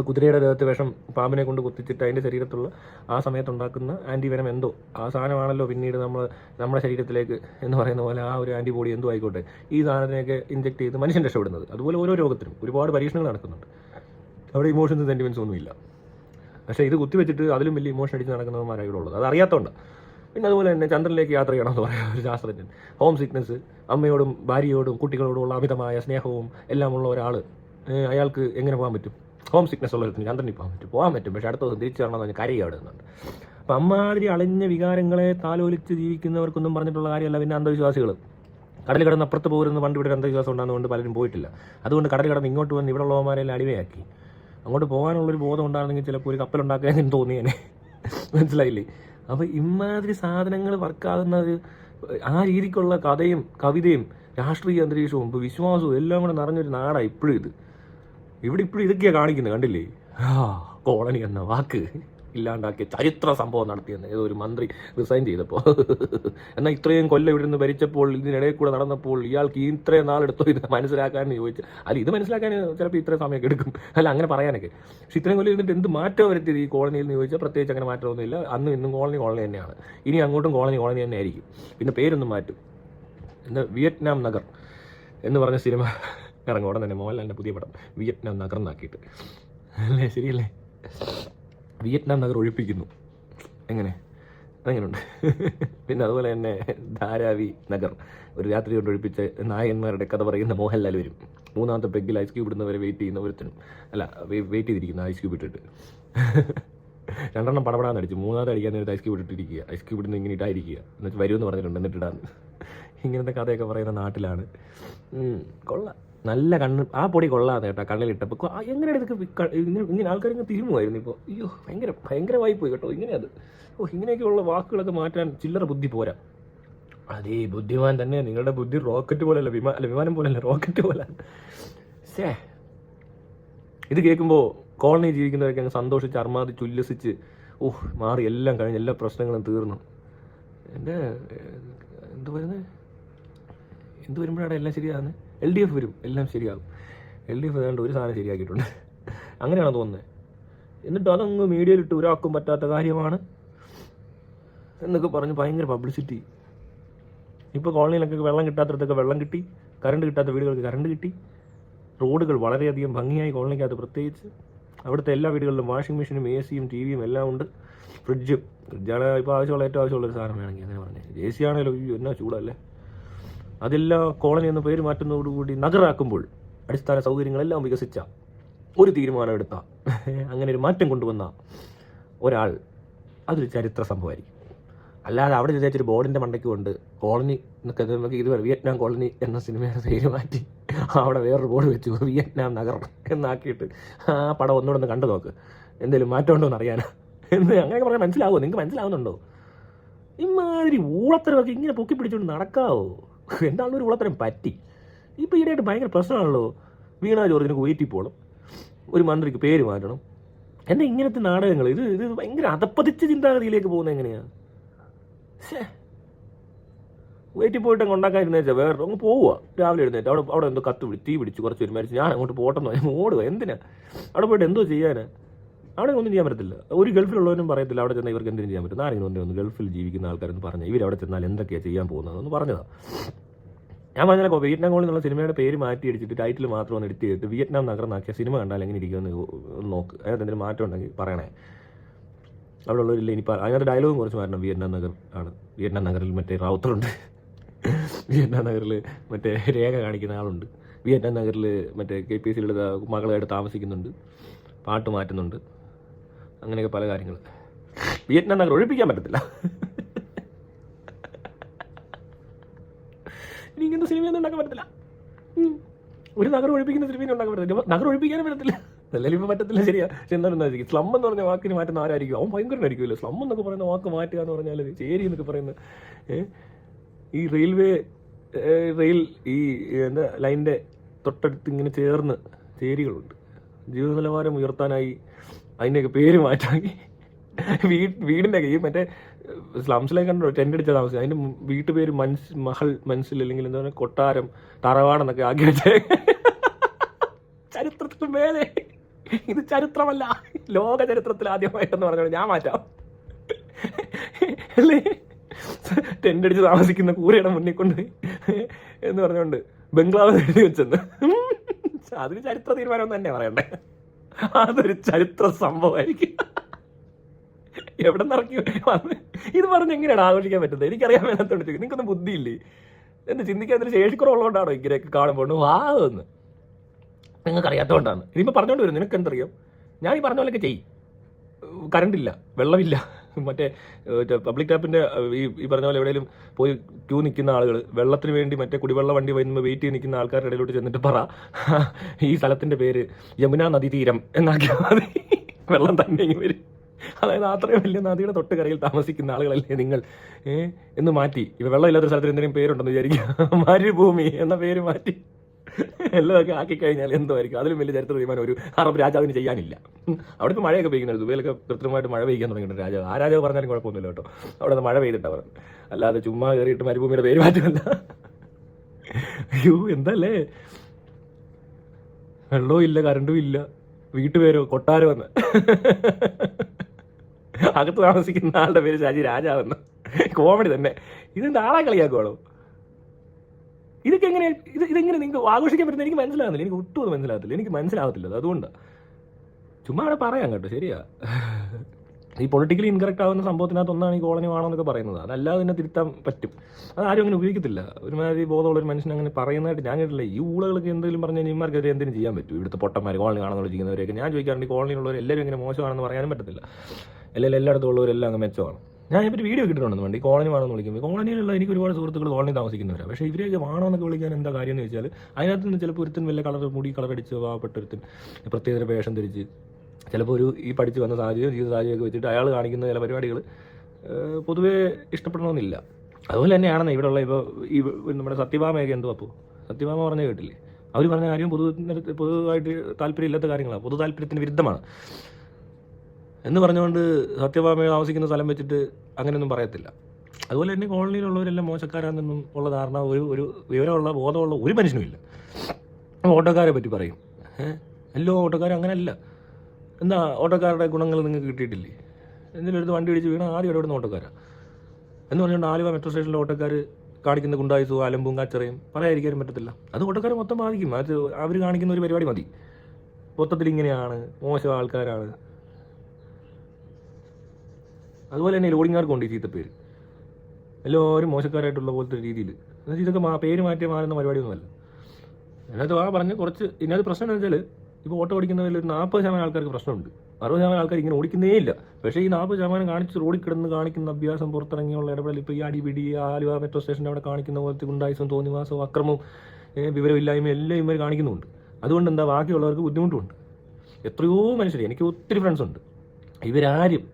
കുതിരയുടെ ദേഹത്ത് വിഷം പാമ്പിനെ കൊണ്ട് കുത്തിച്ചിട്ട് അതിന്റെ ശരീരത്തുള്ള ആ സമയത്ത് ഉണ്ടാക്കുന്ന ആന്റിവനം എന്തോ? ആ സാധനമാണല്ലോ പിന്നീട് നമ്മൾ നമ്മുടെ ശരീരത്തിലേക്ക് എന്ന് പറയുന്ന പോലെ ആ ഒരു ആന്റിബോഡി എന്തോ ആയിക്കോട്ടെ. ഈ സാധനത്തിനെയൊക്കെ ഇഞ്ചെക്ട് ചെയ്ത് മനുഷ്യൻ രക്ഷപ്പെടുന്നത് അതുപോലെ ഓരോ രോഗത്തിനും ഒരുപാട് പരീക്ഷണങ്ങൾ നടക്കുന്നുണ്ട്. അവിടെ ഇമോഷൻസ് സെന്റിമെന്റ്സ് ഒന്നുമില്ല. പക്ഷേ ഇത് കുത്തിവെച്ചിട്ട് അതിലും വലിയ ഇമോഷൻ അടിച്ച് നടക്കുന്നവന്മാരായിട്ട് ഉള്ളത്. അത് അറിയാത്തതുകൊണ്ട് പിന്നെ അതുപോലെ തന്നെ ചന്ദ്രനിലേക്ക് യാത്ര ചെയ്യണമെന്ന് പറയാം ഒരു ശാസ്ത്രജ്ഞൻ. ഹോം സിക്നസ് അമ്മയോടും ഭാര്യയോടും കുട്ടികളോടുമുള്ള അമിതമായ സ്നേഹവും എല്ലാമുള്ള ഒരാൾ അയാൾക്ക് എങ്ങനെ പോകാൻ പറ്റും? ഹോം സിക്നസ് ഒരു ചന്ദ്രനിൽ പോകാൻ പറ്റും. പോകാൻ പറ്റും. പക്ഷേ അടുത്ത ദിവസം തിരിച്ചു വരണമെന്ന് പറഞ്ഞ് കരയുക അവിടെ നിന്നുണ്ട് അപ്പം അമ്മാതിരി അളിഞ്ഞ വികാരങ്ങളെ താലോലിച്ച് ജീവിക്കുന്നവർക്കൊന്നും പറഞ്ഞിട്ടുള്ള കാര്യമല്ല പിന്നെ അന്ധവിശ്വാസികൾ. കടൽ കിടന്ന് അപ്പുറത്ത് പോരുന്ന പണ്ട് ഇവിടെ അന്ധവിശ്വാസം ഉണ്ടാകുന്നതുകൊണ്ട് പലരും പോയിട്ടില്ല. അതുകൊണ്ട് കടൽ കിടന്ന് ഇങ്ങോട്ട് വന്ന് ഇവിടെ ഉള്ളവന്മാരെല്ലാം അടിവയാക്കി അങ്ങോട്ട് പോകാനുള്ളൊരു ബോധം ഉണ്ടായിരുന്നെങ്കിൽ ചിലപ്പോൾ ഒരു കപ്പലുണ്ടാക്കാൻ തോന്നിയേനെ മനസ്സിലായില്ലേ? അപ്പോൾ ഇമാതിരി സാധനങ്ങൾ വർക്കാകുന്നത് ആ രീതിക്കുള്ള കഥയും കവിതയും രാഷ്ട്രീയ അന്തരീക്ഷവും വിശ്വാസവും എല്ലാം കൂടെ നിറഞ്ഞൊരു നാടാണ് ഇപ്പോഴും ഇത്. ഇവിടെ ഇപ്പോഴും ഇതൊക്കെയാണ് കാണിക്കുന്നത് കണ്ടില്ലേ? ആ കോളനി എന്ന വാക്ക് ഇല്ലാണ്ടാക്കിയ ചരിത്ര സംഭവം നടത്തിയെന്ന് ഏതോ ഒരു മന്ത്രി റിസൈൻ ചെയ്തപ്പോൾ എന്നാൽ ഇത്രയും കൊല്ലം ഇവിടെ നിന്ന് ഭരിച്ചപ്പോൾ ഇതിനിടയിൽ കൂടെ നടന്നപ്പോൾ ഇയാൾക്ക് ഇത്രയും നാളെടുത്തോ ഇത് മനസ്സിലാക്കാൻ ചോദിച്ചു അല്ല ഇത് മനസ്സിലാക്കാൻ ചിലപ്പോൾ ഇത്രയും സമയമൊക്കെ എടുക്കും. അല്ല അങ്ങനെ പറയാനൊക്കെ. പക്ഷെ ഇത്രയും കൊല്ലം ഇരുന്നിട്ട് എന്ത് മാറ്റം വരുത്തിയത് ഈ കോളനിയിൽ നിന്ന് ചോദിച്ചാൽ പ്രത്യേകിച്ച് അങ്ങനെ മാറ്റമൊന്നുമില്ല അന്നും ഇന്നും കോളനി കോളനി തന്നെയാണ്. ഇനി അങ്ങോട്ടും കോളനി കോളനി തന്നെ ആയിരിക്കും പിന്നെ പേരൊന്നും മാറ്റും. എന്താ വിയറ്റ്നാം നഗർ എന്ന് പറഞ്ഞ സിനിമ ഇറങ്ങും ഉടൻ തന്നെ മോഹൻലാലിന്റെ പുതിയ പടം. വിയറ്റ്നാം നഗർ എന്നാക്കിയിട്ട്. അല്ലേ? ശരിയല്ലേ? വിയറ്റ്നാം നഗർ ഒഴിപ്പിക്കുന്നു. എങ്ങനെ? അതെങ്ങനെയുണ്ട് പിന്നെ അതുപോലെ തന്നെ ധാരാവി നഗർ. ഒരു രാത്രി കൊണ്ട് ഒഴിപ്പിച്ച് നായകന്മാരുടെ കഥ പറയുന്ന മോഹൻലാൽ വരും. മൂന്നാമത്തെ പെഗ്ഗിൽ ഐസ് ക്യൂബ് ഇടുന്നവരെ വെയിറ്റ് ചെയ്യുന്ന ഒരുത്തനും. അല്ല വെയിറ്റ് ചെയ്തിരിക്കുന്നു ഐസ് ക്യൂബ് ഇട്ടിട്ട്. രണ്ടെണ്ണം പടപടാന്ന് അടിച്ചു. മൂന്നാമത്തെ അടിക്കാൻ നേരത്തെ ഐസ് ക്യൂബ് ഇട്ടിരിക്കുക ഐസ് ക്യൂബ് ഇടുന്ന ഇങ്ങനെ ഇട്ടായിരിക്കുക എന്നുവെച്ചാൽ വരുമെന്ന് പറഞ്ഞിട്ടുണ്ട്. എന്നിട്ടിടാന്ന്. ഇങ്ങനത്തെ കഥയൊക്കെ പറയുന്ന നാട്ടിലാണ്. കൊള്ളാം. നല്ല കണ്ണ് ആ പൊടി കൊള്ളാതെ കേട്ടോ കണ്ണിലിട്ടപ്പോൾ എങ്ങനെയാണ് ഇതൊക്കെ ഇങ്ങനെ ഇങ്ങനെ ആൾക്കാരിങ്ങനെ തിരുമുമായിരുന്നു ഇപ്പോൾ അയ്യോ ഭയങ്കര ഭയങ്കരമായി പോയി കേട്ടോ. ഇങ്ങനെയത് ഓ ഇങ്ങനെയൊക്കെയുള്ള വാക്കുകളൊക്കെ മാറ്റാൻ ചില്ലറ ബുദ്ധി പോരാ. അതേ ബുദ്ധിമാൻ തന്നെ നിങ്ങളുടെ ബുദ്ധി റോക്കറ്റ് പോലെയല്ല വിമാ അല്ല വിമാനം പോലെയല്ല റോക്കറ്റ് പോലെ. സേ ഇത് കേൾക്കുമ്പോൾ കോളനി ജീവിക്കുന്നവരൊക്കെ അങ്ങ് സന്തോഷിച്ച് അർമാദിച്ച് ഉല്ലസിച്ച് ഓഹ് മാറി എല്ലാം കഴിഞ്ഞ് എല്ലാ പ്രശ്നങ്ങളും തീർന്നു. എന്റെ എന്ത് വരുന്നത് എന്ത് വരുമ്പോഴാണ് എല്ലാം ശരിയാകുന്നത് എൽ ഡി എഫ് വരും. എല്ലാം ശരിയാകും. എൽ ഡി എഫ് ഏതാണ്ട് ഒരു സാധനം ശരിയാക്കിയിട്ടുണ്ട്. അങ്ങനെയാണ് തോന്നുന്നത്. എന്നിട്ട് അതങ്ങ് മീഡിയയിലിട്ട് ഒരാൾക്കും പറ്റാത്ത കാര്യമാണ് എന്നൊക്കെ പറഞ്ഞ് ഭയങ്കര പബ്ലിസിറ്റി ഇപ്പോൾ കോളനിയിലൊക്കെ വെള്ളം കിട്ടാത്തടത്തൊക്കെ വെള്ളം കിട്ടി കറണ്ട് കിട്ടാത്ത വീടുകൾക്ക് കറണ്ട് കിട്ടി. റോഡുകൾ വളരെയധികം ഭംഗിയായി കോളനിക്കകത്ത് പ്രത്യേകിച്ച്. അവിടുത്തെ എല്ലാ വീടുകളിലും വാഷിംഗ് മെഷീനും എ സിയും ടി വിയും എല്ലാം ഉണ്ട്. ഫ്രിഡ്ജും ഫ്രിഡ്ജാണ് ഇപ്പോൾ ആവശ്യമുള്ള ഏറ്റവും ആവശ്യമുള്ള ഒരു സാധനം വേണമെങ്കിൽ അങ്ങനെ പറഞ്ഞു. എ സി ആണെങ്കിലും എന്നാ ചൂടല്ലേ? അതെല്ലാം കോളനി എന്ന പേര് മാറ്റുന്നതോടുകൂടി നഗറാക്കുമ്പോൾ അടിസ്ഥാന സൗകര്യങ്ങളെല്ലാം വികസിച്ച ഒരു തീരുമാനം എടുത്ത അങ്ങനെ ഒരു മാറ്റം കൊണ്ടുവന്ന ഒരാൾ അതൊരു ചരിത്ര സംഭവമായിരിക്കും. അല്ലാതെ അവിടെ വിചാരിച്ചൊരു ബോർഡിന്റെ മണ്ടയ്ക്ക് കൊണ്ട് കോളനി എന്നൊക്കെ നമുക്ക് ഇതുവരെ വിയറ്റ്നാം കോളനി എന്ന സിനിമയുടെ പേര് മാറ്റി അവിടെ വേറൊരു ബോർഡ് വെച്ചു വിയറ്റ്നാം നഗർ എന്നാക്കിയിട്ട് ആ പടം ഒന്നുകൂടെ ഒന്ന് കണ്ടു നോക്ക്. എന്തെങ്കിലും മാറ്റം ഉണ്ടോ എന്ന് അറിയാനാ എന്ന് അങ്ങനെയൊക്കെ പറഞ്ഞാൽ മനസ്സിലാവുമോ നിങ്ങൾക്ക് മനസ്സിലാവുന്നുണ്ടോ? ഇമാതിരി ഊളത്തരമൊക്കെ ഇങ്ങനെ പൊക്കി പിടിച്ചുകൊണ്ട് നടക്കാവോ? എന്താണ് ഒരു ഊളത്തരം പറ്റി? ഇപ്പോൾ ഈടായിട്ട് ഭയങ്കര പ്രശ്നമാണല്ലോ. വീണ ജോർജിന് കുയറ്റി പോകണം ഒരു മന്ത്രിക്ക് പേര് മാറ്റണം. എന്താ ഇങ്ങനത്തെ നാടകങ്ങൾ ഇത് ഇത് ഭയങ്കര അതപ്പതിച്ച ചിന്താഗതിയിലേക്ക് പോകുന്നത് എങ്ങനെയാണ് വീട്ടിൽ പോയിട്ട് അങ്ങ് ഉണ്ടാക്കാതിരുന്നേച്ചാ വേറെ അങ്ങ് പോവുക. രാവിലെ എഴുന്നേറ്റ്. അവിടെ അവിടെ എന്തോ കത്ത് പിടി തീ പിടിച്ച് കുറച്ച് ഒരു മരിച്ച്. ഞാൻ അങ്ങോട്ട് പോട്ടെന്ന് പറഞ്ഞു ഓടുക എന്തിനാ? അവിടെ പോയിട്ട് എന്തോ ചെയ്യാനാ? അവിടെ ഒന്നും ചെയ്യാൻ പറ്റത്തില്ല. ഒരു ഗൾഫിലുള്ളവരും പറയത്തില്ല അവിടെ ചെന്നാൽ ഇവർക്ക് എന്തിനും ചെയ്യാൻ പറ്റും. ആരെങ്കിലും ഒന്നേ ഒന്ന് ഗൾഫിൽ ജീവിക്കുന്ന ആൾക്കാരെന്ന് പറഞ്ഞാൽ ഇവരവിടെ ചെന്നാൽ എന്തൊക്കെയാണ് ചെയ്യാൻ പോകുന്നതെന്ന് പറഞ്ഞതാ. ഞാൻ പറഞ്ഞാൽ വിയറ്റ്നാം കോളിൽ എന്നുള്ള സിനിമയുടെ പേര് മാറ്റി അടിച്ചിട്ട് ടൈറ്റിൽ മാത്രം ഒന്ന് എഡിറ്റ് ചെയ്തിട്ട് വിയറ്റ്നാം നഗരം നാക്കിയ സിനിമ കണ്ടാൽ എങ്ങനെ ഇരിക്കുമെന്ന് നോക്ക്. അതിനകത്ത് എന്തെങ്കിലും മാറ്റം ഉണ്ടെങ്കിൽ പറയണേ. അവിടെ ഉള്ളവരില്ല ഇനി അതിനകത്ത് ഡയലോഗും കുറച്ച് മാറ്റണം. വിയറ്റ്നാം നഗർ ആണ്. വിയറ്റ്നാം നഗറിൽ മറ്റേ റാവുത്തറുണ്ട് വിയറ്റ്നാം നഗറിൽ മറ്റേ രേഖ കാണിക്കുന്ന ആളുണ്ട്. വിയറ്റ്നാം നഗറിൽ മറ്റേ കെ പി എസ് സിയിലുള്ള മകളായിട്ട് താമസിക്കുന്നുണ്ട്. പാട്ട് മാറ്റുന്നുണ്ട്. അങ്ങനെയൊക്കെ പല കാര്യങ്ങൾ വിയറ്റ്നാം നഗർ ഒഴിപ്പിക്കാൻ പറ്റത്തില്ല. ഇനി ഇങ്ങനത്തെ സിനിമയൊന്നും ഉണ്ടാക്കാൻ പറ്റത്തില്ല. ഒരു നഗരം ഒഴിപ്പിക്കുന്ന സിനിമയൊന്നും ഉണ്ടാക്കാൻ പറ്റത്തില്ല. നഗരം ഒഴിപ്പിക്കാനും പറ്റത്തില്ല. അല്ലെങ്കിൽ ഇപ്പം പറ്റത്തില്ല ശരിയാ. പക്ഷെ സ്ലം എന്ന് പറഞ്ഞ വാക്കിന് മാറ്റുന്ന ആരായിരിക്കും? അവൻ ഭയങ്കരനായിരിക്കുമല്ലോ. സ്ലം എന്നൊക്കെ പറയുന്ന വാക്ക് മാറ്റുക എന്ന് പറഞ്ഞാൽ ചേരി എന്നൊക്കെ പറയുന്നത് ഏഹ് ഈ റെയിൽവേ റെയിൽ ഈ എന്താ ലൈനിന്റെ തൊട്ടടുത്ത് ഇങ്ങനെ ചേർന്ന് ചേരികളുണ്ട്. ജീവിത നിലവാരം ഉയർത്താനായി അതിന്റെയൊക്കെ പേര് മാറ്റാക്കി വീട് വീടിന്റെ ഈ മറ്റേ സ്ലംസിലേക്ക് കണ്ടോ ടെന്റ് അടിച്ച താമസം അതിന്റെ വീട്ടുപേര് മനസ് മഹൽ മനസ്സിൽ അല്ലെങ്കിൽ എന്താ പറയുക കൊട്ടാരം തറവാടെന്നൊക്കെ ആക്കി വെച്ചേ ചരിത്രത്തിന് മേലെ. ഇത് ചരിത്രമല്ല ലോക ചരിത്രത്തിൽ ആദ്യമായിട്ടെന്ന് പറഞ്ഞോളൂ ഞാൻ മാറ്റാം. അല്ലേ? ടെന്റ് അടിച്ച് താമസിക്കുന്ന കൂരയുടെ മുന്നിൽ കൊണ്ട് എന്ന് പറഞ്ഞുകൊണ്ട് ബംഗ്ലാവ് എഴുതി വെച്ചെന്ന്. അതിന് ചരിത്ര തീരുമാനം തന്നെ പറയണ്ടേ. അതൊരു ചരിത്ര സംഭവമായിരിക്കും. എവിടെ നിറക്കി വന്ന്? ഇത് പറഞ്ഞ് എങ്ങനെയാണ് ആഘോഷിക്കാൻ പറ്റുന്നത്? എനിക്കറിയാൻ വേണ്ടത്തോണ്ട് ചോദിക്കും നിങ്ങൾക്കൊന്നും ബുദ്ധിയില്ലേ? എന്ത് ചിന്തിക്കാൻ ഒരു ശേഷിക്കുറവുള്ളതുകൊണ്ടാണോ ഇങ്ങനെയൊക്കെ കാണുമ്പോൾ വാ എന്ന് നിങ്ങൾക്ക് അറിയാത്തതുകൊണ്ടാണ് ഇതിപ്പോൾ പറഞ്ഞുകൊണ്ട് വരും നിനക്ക് എന്തറിയാം ഞാൻ ഈ പറഞ്ഞ പോലെയൊക്കെ ചെയ്യും കറണ്ടില്ല വെള്ളമില്ല. മറ്റേ പബ്ലിക് ടാപ്പിന്റെ ഈ ഈ പറഞ്ഞ പോലെ എവിടെയെങ്കിലും പോയി ക്യൂ നിൽക്കുന്ന ആളുകൾ വെള്ളത്തിന് വേണ്ടി മറ്റേ കുടിവെള്ള വണ്ടി വരുമ്പോൾ വെയിറ്റ് ചെയ്ത് നിൽക്കുന്ന ആൾക്കാരുടെ ഇടയിലോട്ട് ചെന്നിട്ട് പറ. ഈ സ്ഥലത്തിന്റെ പേര് യമുന നദീതീരം എന്നാക്കിയാൽ മതി. വെള്ളം തന്നെ വരും. അതായത് അത്രയും വലിയ നദിയുടെ തൊട്ട് കരയിൽ താമസിക്കുന്ന ആളുകളല്ലേ നിങ്ങൾ? എന്ന് മാറ്റി. ഇപ്പം വെള്ളമില്ലാത്ത സ്ഥലത്തിന് എന്തെങ്കിലും പേരുണ്ടെന്ന് വിചാരിക്കുക. മരുഭൂമി എന്ന പേര് മാറ്റി. എല്ലാമൊക്കെ ആക്കി കഴിഞ്ഞാൽ എന്തായിരിക്കും അതിലും വലിയ ചരിത്ര തീരുമാനം ഒരു അറബ് രാജാവിന് ചെയ്യാനില്ല. അവിടെ ഇപ്പോൾ മഴയൊക്കെ പെയ്യുന്നത് ദുബൈയിലൊക്കെ കൃത്യമായിട്ട് മഴ പെയ്യാൻ തുടങ്ങിയിട്ടുണ്ട് രാജാവ്. ആ രാജാവ് പറഞ്ഞാലും കുഴപ്പമൊന്നുമില്ല കേട്ടോ. അവിടെ മഴ പെയ്തിട്ടാണ് അല്ലാതെ ചുമ്മാ കയറിയിട്ട് മരുഭൂമിയുടെ പേര് മാറ്റമല്ല അയ്യോ എന്തല്ലേ? വെള്ളവും ഇല്ല കറണ്ടും ഇല്ല. വീട്ടുപേരോ കൊട്ടാരോ എന്ന്. അകത്ത് താമസിക്കുന്ന ആളുടെ പേര് ഷാജി രാജാവെന്ന്. കോമഡി തന്നെ. ഇതെന്താ ആളെ കളിയാക്കുവാണോ? ഇതൊക്കെ എങ്ങനെ ഇത് ഇതെങ്ങനെ നിങ്ങൾക്ക് ആഘോഷിക്കാൻ പറ്റുന്ന എനിക്ക് മനസ്സിലാകുന്നില്ല എനിക്ക് ഒട്ടും അത് മനസ്സിലാകത്തില്ല. എനിക്ക് മനസ്സിലാകത്തില്ല അത് അതുകൊണ്ടാണ് ചുമ്മാ അവിടെ പറയാം കേട്ടോ ശരിയാ. ഈ പൊളിറ്റിക്കലി ഇൻകറക്റ്റ് ആവുന്ന സംഭവത്തിനകത്ത് ഒന്നാണ് ഈ കോളനി വേണമെന്നൊക്കെ പറയുന്നത്. അതല്ലാതെ തന്നെ തിരുത്താൻ പറ്റും. അത് ആരും അങ്ങനെ ഉപയോഗിക്കത്തില്ല. ഒരുമാതിരി ബോധമുള്ള ഒരു മനുഷ്യൻ അങ്ങനെ പറയുന്നതായിട്ട് ഞാൻ കേട്ടില്ല ഈ ഊളകൾക്ക് എന്തെങ്കിലും പറഞ്ഞാൽ ഇമാർക്കെതിരെ എന്തെങ്കിലും ചെയ്യാൻ പറ്റും. ഇവിടുത്തെ പൊട്ടന്മാർ കോളനി കാണാൻ വിളിക്കുന്നവരെയൊക്കെ ഞാൻ ചോദിക്കാറുണ്ട് കോളനിയിലുള്ളവർ എല്ലാവരും ഇങ്ങനെ മോശമാണെന്ന് പറയാനും പറ്റത്തില്ല. അല്ലെങ്കിൽ എല്ലായിടത്തും ഉള്ളവരെല്ലാം അങ്ങ് മെച്ചമാണ്. ഞാൻ ഇപ്പോൾ വീഡിയോ കിട്ടിയിട്ടുണ്ടെന്ന് വേണ്ടി കോളനി വേണമെന്ന് വിളിക്കുമ്പോൾ കോളനിയിലുള്ള എനിക്ക് ഒരുപാട് സുഹൃത്തുക്കൾ കോളനി താമസിക്കുന്നവരാണ് പക്ഷേ ഇവരെയൊക്കെ വേണമെന്നൊക്കെ വിളിക്കാൻ എന്താ കാര്യം എന്ന് വെച്ചാൽ അതിനകത്ത് നിന്ന് ചിലപ്പോൾ ഒരുത്തൻ വലിയ കളർ മുടി കളർ അടിച്ച് പ്രത്യേക വേഷം ധരിച്ച് ചിലപ്പോൾ ഒരു ഈ പഠിച്ച് വന്ന സാഹചര്യം ജീവിത സാഹചര്യമൊക്കെ വെച്ചിട്ട് അയാൾ കാണിക്കുന്ന ചില പരിപാടികൾ പൊതുവേ ഇഷ്ടപ്പെടണമെന്നില്ല. അതുപോലെ തന്നെയാണെന്ന് ഇവിടെയുള്ള ഇപ്പോൾ ഈ നമ്മുടെ സത്യഭാമയൊക്കെ എന്തോ അപ്പോൾ സത്യഭാമ പറഞ്ഞ കേട്ടില്ലേ? അവർ പറഞ്ഞ കാര്യം പൊതു പൊതുവായിട്ട് താല്പര്യമില്ലാത്ത കാര്യങ്ങളാണ് പൊതു താല്പര്യത്തിന് വിരുദ്ധമാണ്. എന്ന് പറഞ്ഞുകൊണ്ട് സത്യഭാമ താമസിക്കുന്ന സ്ഥലം വെച്ചിട്ട് അങ്ങനെയൊന്നും പറയത്തില്ല. അതുപോലെ തന്നെ കോളനിയിലുള്ളവരെല്ലാം മോശക്കാരാണെന്നും ഉള്ള ധാരണ ഒരു ഒരു വിവരമുള്ള ബോധമുള്ള ഒരു മനുഷ്യനുമില്ല ഓട്ടോക്കാരെ പറ്റി പറയും. ഏഹ് എല്ലാ ഓട്ടോക്കാരും അങ്ങനെയല്ല എന്താ ഓട്ടോക്കാരുടെ ഗുണങ്ങൾ നിങ്ങൾക്ക് കിട്ടിയിട്ടില്ലേ? എന്തെങ്കിലും എടുത്ത് വണ്ടി ഇടിച്ച് വീണാൽ ആദ്യം ഇടപെടുന്ന ഓട്ടോക്കാരാണ് എന്ന് പറഞ്ഞുകൊണ്ട് ആലുവ മെട്രോ സ്റ്റേഷനിലെ ഓട്ടോക്കാർ കാണിക്കുന്ന ഗുണ്ടായുസവും അലമ്പും കച്ചറയും പറയാതിരിക്കാനും പറ്റത്തില്ല. അത് ഓട്ടോക്കാരെ മൊത്തം ബാധിക്കും. അത് അവർ കാണിക്കുന്ന ഒരു പരിപാടി മതി. മൊത്തത്തിൽ ഇങ്ങനെയാണ് മോശം ആൾക്കാരാണ്. അതുപോലെ തന്നെ ലോഡിങ്ങാർക്കും ഉണ്ട് ഈ പേര്. എല്ലാവരും മോശക്കാരായിട്ടുള്ള പോലത്തെ രീതിയിൽ എന്നുവെച്ചാൽ ഇതൊക്കെ പേര് മാറ്റി മാറുന്ന പരിപാടിയൊന്നുമല്ല. അതിനകത്ത് ആ പറഞ്ഞ് കുറച്ച് ഇതിനകത്ത് പ്രശ്നം എന്ന് വെച്ചാൽ ഇപ്പോൾ ഓട്ടോ ഓടിക്കുന്നതിൽ ഒരു നാൽപ്പത് ശതമാനം ആൾക്കാർക്ക് പ്രശ്നമുണ്ട്. അറുപത് ശതമാനം ആൾക്കാർ ഇങ്ങനെ ഓടിക്കുന്നേ ഇല്ല. പക്ഷേ ഈ നാൽപ്പത് ശതമാനം കാണിച്ച് റോഡിൽ കിടന്ന് കാണിക്കുന്ന അഭ്യാസം പുറത്തിറങ്ങിയുള്ള ഇടപെടൽ ഇപ്പോൾ ഈ അടിപിടി ആലുവ മെട്രോ സ്റ്റേഷന്റെ അവിടെ കാണിക്കുന്ന പോലത്തെ ഗുണ്ടായുസം തോന്നിവാസവും അക്രമവും വിവരമില്ലായ്മ എല്ലാം ഇവർ കാണിക്കുന്നുണ്ട്. അതുകൊണ്ട് എന്താ ബാക്കിയുള്ളവർക്ക് ബുദ്ധിമുട്ടുണ്ട്. എത്രയോ മനുഷ്യർ എനിക്ക് ഒത്തിരി ഫ്രണ്ട്സ് ഉണ്ട്. ഇവരാരും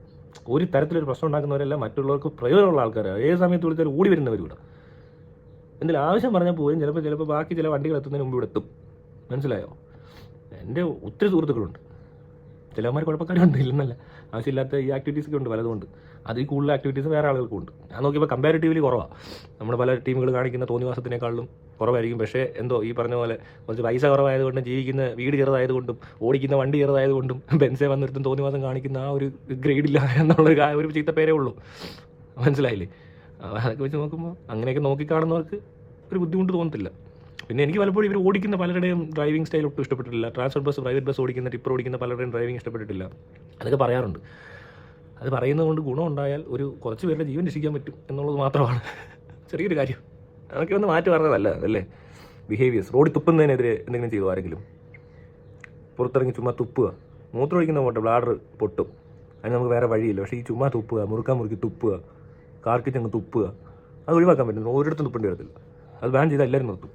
ഒരു തരത്തിലൊരു പ്രശ്നം ഉണ്ടാക്കുന്നവരല്ല മറ്റുള്ളവർക്ക് പ്രയോജനമുള്ള ആൾക്കാരാണ് ഏത് സമയത്ത് വിളിച്ചാലും ഓടി വരുന്നവരൂടെ എന്തെങ്കിലും ആവശ്യം പറഞ്ഞാൽ പോലും ചിലപ്പോൾ ചിലപ്പോൾ ബാക്കി ചില വണ്ടികൾ എത്തുന്നതിന് മുമ്പ് ഇവിടെ എത്തും. മനസ്സിലായോ? എന്റെ ഒത്തിരി സുഹൃത്തുക്കളുണ്ട്. ചിലവന്മാർ കുഴപ്പക്കാരുണ്ട് ഇല്ലെന്നല്ല. ആവശ്യമില്ലാത്ത ഈ ആക്ടിവിറ്റീസൊക്കെ ഉണ്ട് പലതുകൊണ്ട് അതിൽ കൂടുതൽ ആക്ടിവിറ്റീസ് വേറെ ആളുകൾക്കും ഉണ്ട്. ഞാൻ നോക്കിയപ്പോൾ കമ്പാരിറ്റീവ്ലി കുറവാണ് നമ്മുടെ പല ടീമുകൾ കാണിക്കുന്ന തോന്നിവാസത്തിനേക്കാളും കുറവായിരിക്കും. പക്ഷേ എന്തോ ഈ പറഞ്ഞ പോലെ കുറച്ച് പൈസ കുറവായതുകൊണ്ടും ജീവിക്കുന്ന വീട് ചെറുതായതുകൊണ്ടും ഓടിക്കുന്ന വണ്ടി ചെറുതായതുകൊണ്ടും ബെൻസെ തോന്നി തോന്നിവാസം കാണിക്കുന്ന ആ ഒരു ഗ്രേഡില്ല എന്നുള്ള എന്നുള്ളൊരു ഒരു ചീത്തപ്പേരേ ഉള്ളൂ. മനസ്സിലായില്ലേ? അതൊക്കെ വെച്ച് നോക്കുമ്പോൾ അങ്ങനെയൊക്കെ നോക്കിക്കാണുന്നവർക്ക് ഒരു ബുദ്ധിമുട്ട് തോന്നത്തില്ല. പിന്നെ എനിക്ക് പലപ്പോഴും ഇവർ ഓടിക്കുന്ന പലരുടെയും ഡ്രൈവിംഗ് സ്റ്റൈൽ ഒട്ടും ഇഷ്ടപ്പെട്ടിട്ടില്ല. ട്രാൻസ്ഫർ ബസ് പ്രൈവറ്റ് ബസ് ഓടിക്കുന്ന ടിപ്പർ ഓടിക്കുന്ന പലരുടെയും ഡ്രൈവിംഗ് ഇഷ്ടപ്പെട്ടിട്ടില്ല. അതൊക്കെ പറയാറുണ്ട്. അത് പറയുന്നത് കൊണ്ട് ഗുണമുണ്ടായാൽ ഒരു കുറച്ച് പേരുടെ ജീവൻ രക്ഷിക്കാൻ പറ്റും എന്നുള്ളത് മാത്രമാണ്. ചെറിയൊരു കാര്യം. അതൊക്കെ ഒന്ന് മാറ്റി പറഞ്ഞതല്ല അല്ലേ? ബിഹേവിയേഴ്സ് റോഡിൽ തുപ്പുന്നതിനെതിരെ എന്തെങ്കിലും ചെയ്തു ആരെങ്കിലും? പുറത്തിറങ്ങി ചുമ്മാ തുപ്പുക. മൂത്രമൊഴിക്കുന്ന പോട്ടെ ബ്ലാഡർ പൊട്ടും. അതിന് നമുക്ക് വേറെ വഴിയില്ല. പക്ഷേ ഈ ചുമ്മാ തുപ്പുക മുറുക്കാൻ മുറുക്കി തുപ്പുക കാർക്കിച്ചങ്ങ് തുപ്പുക അത് ഒഴിവാക്കാൻ പറ്റുന്നു ഓരോരുത്തരും തുപ്പേണ്ടി വരത്തില്ല. അത് ബാൻ ചെയ്താൽ എല്ലാവരും നിർത്തും.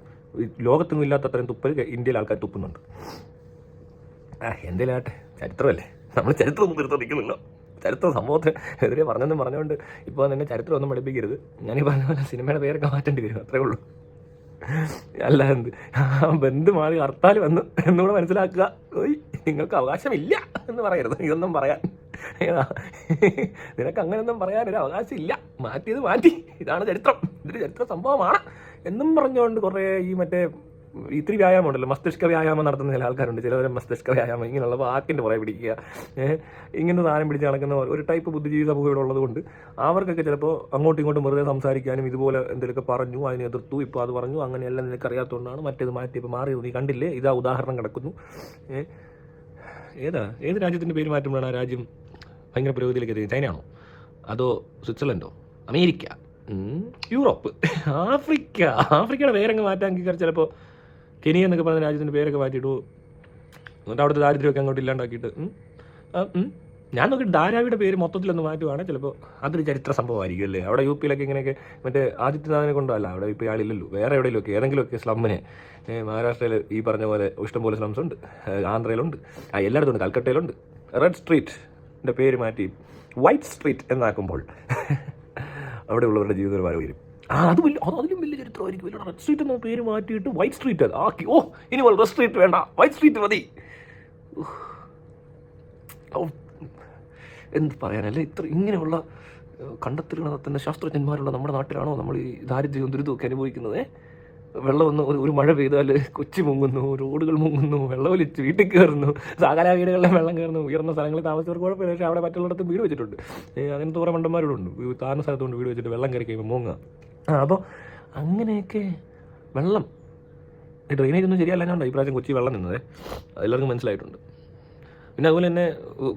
ലോകത്തൊന്നും ഇല്ലാത്ത അത്രയും തുപ്പൽ ഇന്ത്യയിൽ ആൾക്കാർ തുപ്പുന്നുണ്ട്. ആ എന്തേലാട്ടെ ചരിത്രമല്ലേ? നമ്മൾ ചരിത്രം ഒന്നും നിൽക്കുന്നില്ല ചരിത്രം സംഭവത്തിന് എതിരെ പറഞ്ഞെന്നും പറഞ്ഞുകൊണ്ട് ഇപ്പോൾ തന്നെ ചരിത്രം ഒന്നും പഠിപ്പിക്കരുത്. ഈ പറഞ്ഞ പോലെ സിനിമയുടെ പേരൊക്കെ മാറ്റേണ്ടി വരും അത്രേ ഉള്ളൂ. അല്ല എന്ത്? ബന്ധു മാറി ഹർത്താൽ വന്നു എന്നുകൂടെ മനസ്സിലാക്കുക. നിങ്ങൾക്ക് അവകാശമില്ല എന്ന് പറയരുത്. ഇതൊന്നും പറയാൻ. നിനക്ക് അങ്ങനെയൊന്നും പറയാൻ ഒരു അവകാശം ഇല്ല മാറ്റിയത് മാറ്റി. ഇതാണ് ചരിത്രം. ഇതൊരു ചരിത്ര സംഭവമാണ് എന്നും പറഞ്ഞുകൊണ്ട് കുറേ ഈ മറ്റേ ഇത്തിരി വ്യായാമം ഉണ്ടല്ലോ മസ്തിഷ്ക വ്യായാമം നടത്തുന്ന ചില ആൾക്കാരുണ്ട്. ചിലവരെ മസ്തിഷ്ക വ്യായാമം ഇങ്ങനെയുള്ള വാക്കിന്റെ പുറകെ പിടിക്കുക. ഇങ്ങനെ സാധനം പിടിച്ച് നടക്കുന്ന ഒരു ടൈപ്പ് ബുദ്ധിജീവി സമൂഹം ഇവിടെ ഉള്ളതുകൊണ്ട് അവർക്കൊക്കെ ചിലപ്പോൾ അങ്ങോട്ടും ഇങ്ങോട്ടും വെറുതെ സംസാരിക്കാനും ഇതുപോലെ എന്തെങ്കിലുമൊക്കെ പറഞ്ഞു അതിനെ എതിർത്തു ഇപ്പോൾ അത് പറഞ്ഞു അങ്ങനെയെല്ലാം നിനക്ക് അറിയാത്തതുകൊണ്ടാണ് മറ്റേത് മാറ്റി. ഇപ്പോൾ മാറി നീ കണ്ടില്ലേ? ഇതാ ഉദാഹരണം കിടക്കുന്നു. ഏതാ? ഏത് രാജ്യത്തിന്റെ പേര് മാറ്റുമ്പോഴാണ് ആ രാജ്യം ഭയങ്കര പുരോഗതിയിലേക്ക് എത്തിയത്? ചൈനയാണോ? അതോ സ്വിറ്റ്സർലൻഡോ? അമേരിക്ക? യൂറോപ്പ്. ആഫ്രിക്ക. ആഫ്രിക്കയുടെ പേരങ്ങ് മാറ്റാൻ ചിലപ്പോൾ കെനിയ എന്നൊക്കെ പറഞ്ഞ രാജ്യത്തിന്റെ പേരൊക്കെ മാറ്റിയിട്ടു എന്നിട്ട് അവിടുത്തെ ദാരിദ്ര്യമൊക്കെ അങ്ങോട്ട് ഇല്ലാണ്ടാക്കിയിട്ട്. ഞാൻ നോക്കിയിട്ട് ധാരാവിയുടെ പേര് മൊത്തത്തിലൊന്ന് മാറ്റുവാണെങ്കിൽ ചിലപ്പോൾ അതൊരു ചരിത്ര സംഭവമായിരിക്കും അല്ലേ? അവിടെ യു പിയിലൊക്കെ ഇങ്ങനെയൊക്കെ മറ്റേ ആദിത്യനാഥിനെ കൊണ്ടല്ല അവിടെ ഇപ്പോൾ ആളില്ലല്ലോ. വേറെ എവിടെയെങ്കിലുമൊക്കെ ഏതെങ്കിലുമൊക്കെ സ്ലമ്മിനെ മഹാരാഷ്ട്രയിൽ ഈ പറഞ്ഞ പോലെ ഇഷ്ടംപോലെ സ്ലംസ് ഉണ്ട്. ആന്ധ്രയിലുണ്ട്. ആ എല്ലായിടത്തും ഉണ്ട്. കൽക്കട്ടയിലുണ്ട്. റെഡ് സ്ട്രീറ്റിന്റെ പേര് മാറ്റി വൈറ്റ് സ്ട്രീറ്റ് എന്നാക്കുമ്പോൾ അവിടെയുള്ളവരുടെ ജീവിതനിലവാരം ഉയരും. ആ അത് വലിയ അത് അതിലും വലിയ ചരിത്രമായിരിക്കും. വലിയ റെഡ് സ്ട്രീറ്റ് എന്ന പേര് മാറ്റിയിട്ട് വൈറ്റ് സ്ട്രീറ്റ് അത് ആക്കി. ഓ ഇനി റെഡ് സ്ട്രീറ്റ് വേണ്ട. വൈറ്റ് സ്ട്രീറ്റ് മതി. എന്ത് പറയാനല്ലേ? ഇത്ര ഇങ്ങനെയുള്ള കണ്ടെത്തലുകളെ നടത്തുന്ന ശാസ്ത്രജ്ഞന്മാരുള്ള നമ്മുടെ നാട്ടിലാണോ നമ്മൾ ഈ ദാരിദ്ര്യവും ദുരിതമൊക്കെ അനുഭവിക്കുന്നത്? വെള്ളം ഒന്ന് ഒരു- മഴ പെയ്താൽ കൊച്ചി മുങ്ങുന്നു റോഡുകൾ മുങ്ങുന്നു വെള്ളമൊലിച്ച് വീട്ടിൽ കയറുന്നു സകല വീടുകളിലെ വെള്ളം കയറുന്നു ഉയർന്ന സ്ഥലങ്ങളിൽ താമസിച്ചവർക്ക് കുഴപ്പമില്ല പക്ഷേ അവിടെ മറ്റുള്ളിടത്തും വീട് വെച്ചിട്ടുണ്ട്. അങ്ങനത്തെ കുറേ മണ്ടന്മാരോടുണ്ട് താഴ്ന്ന സ്ഥലത്തുകൊണ്ട് വീട് വെച്ചിട്ട് വെള്ളം കയറി കഴിയുമ്പോൾ മുങ്ങുക ആ അപ്പോൾ അങ്ങനെയൊക്കെ വെള്ളം. ഡ്രെയിനേജ് ഒന്നും ശരിയല്ല ഈ പ്രാവശ്യം കൊച്ചി വെള്ളം നിന്നത്. എല്ലാവർക്കും മനസ്സിലായിട്ടുണ്ട്. പിന്നെ അതുപോലെ തന്നെ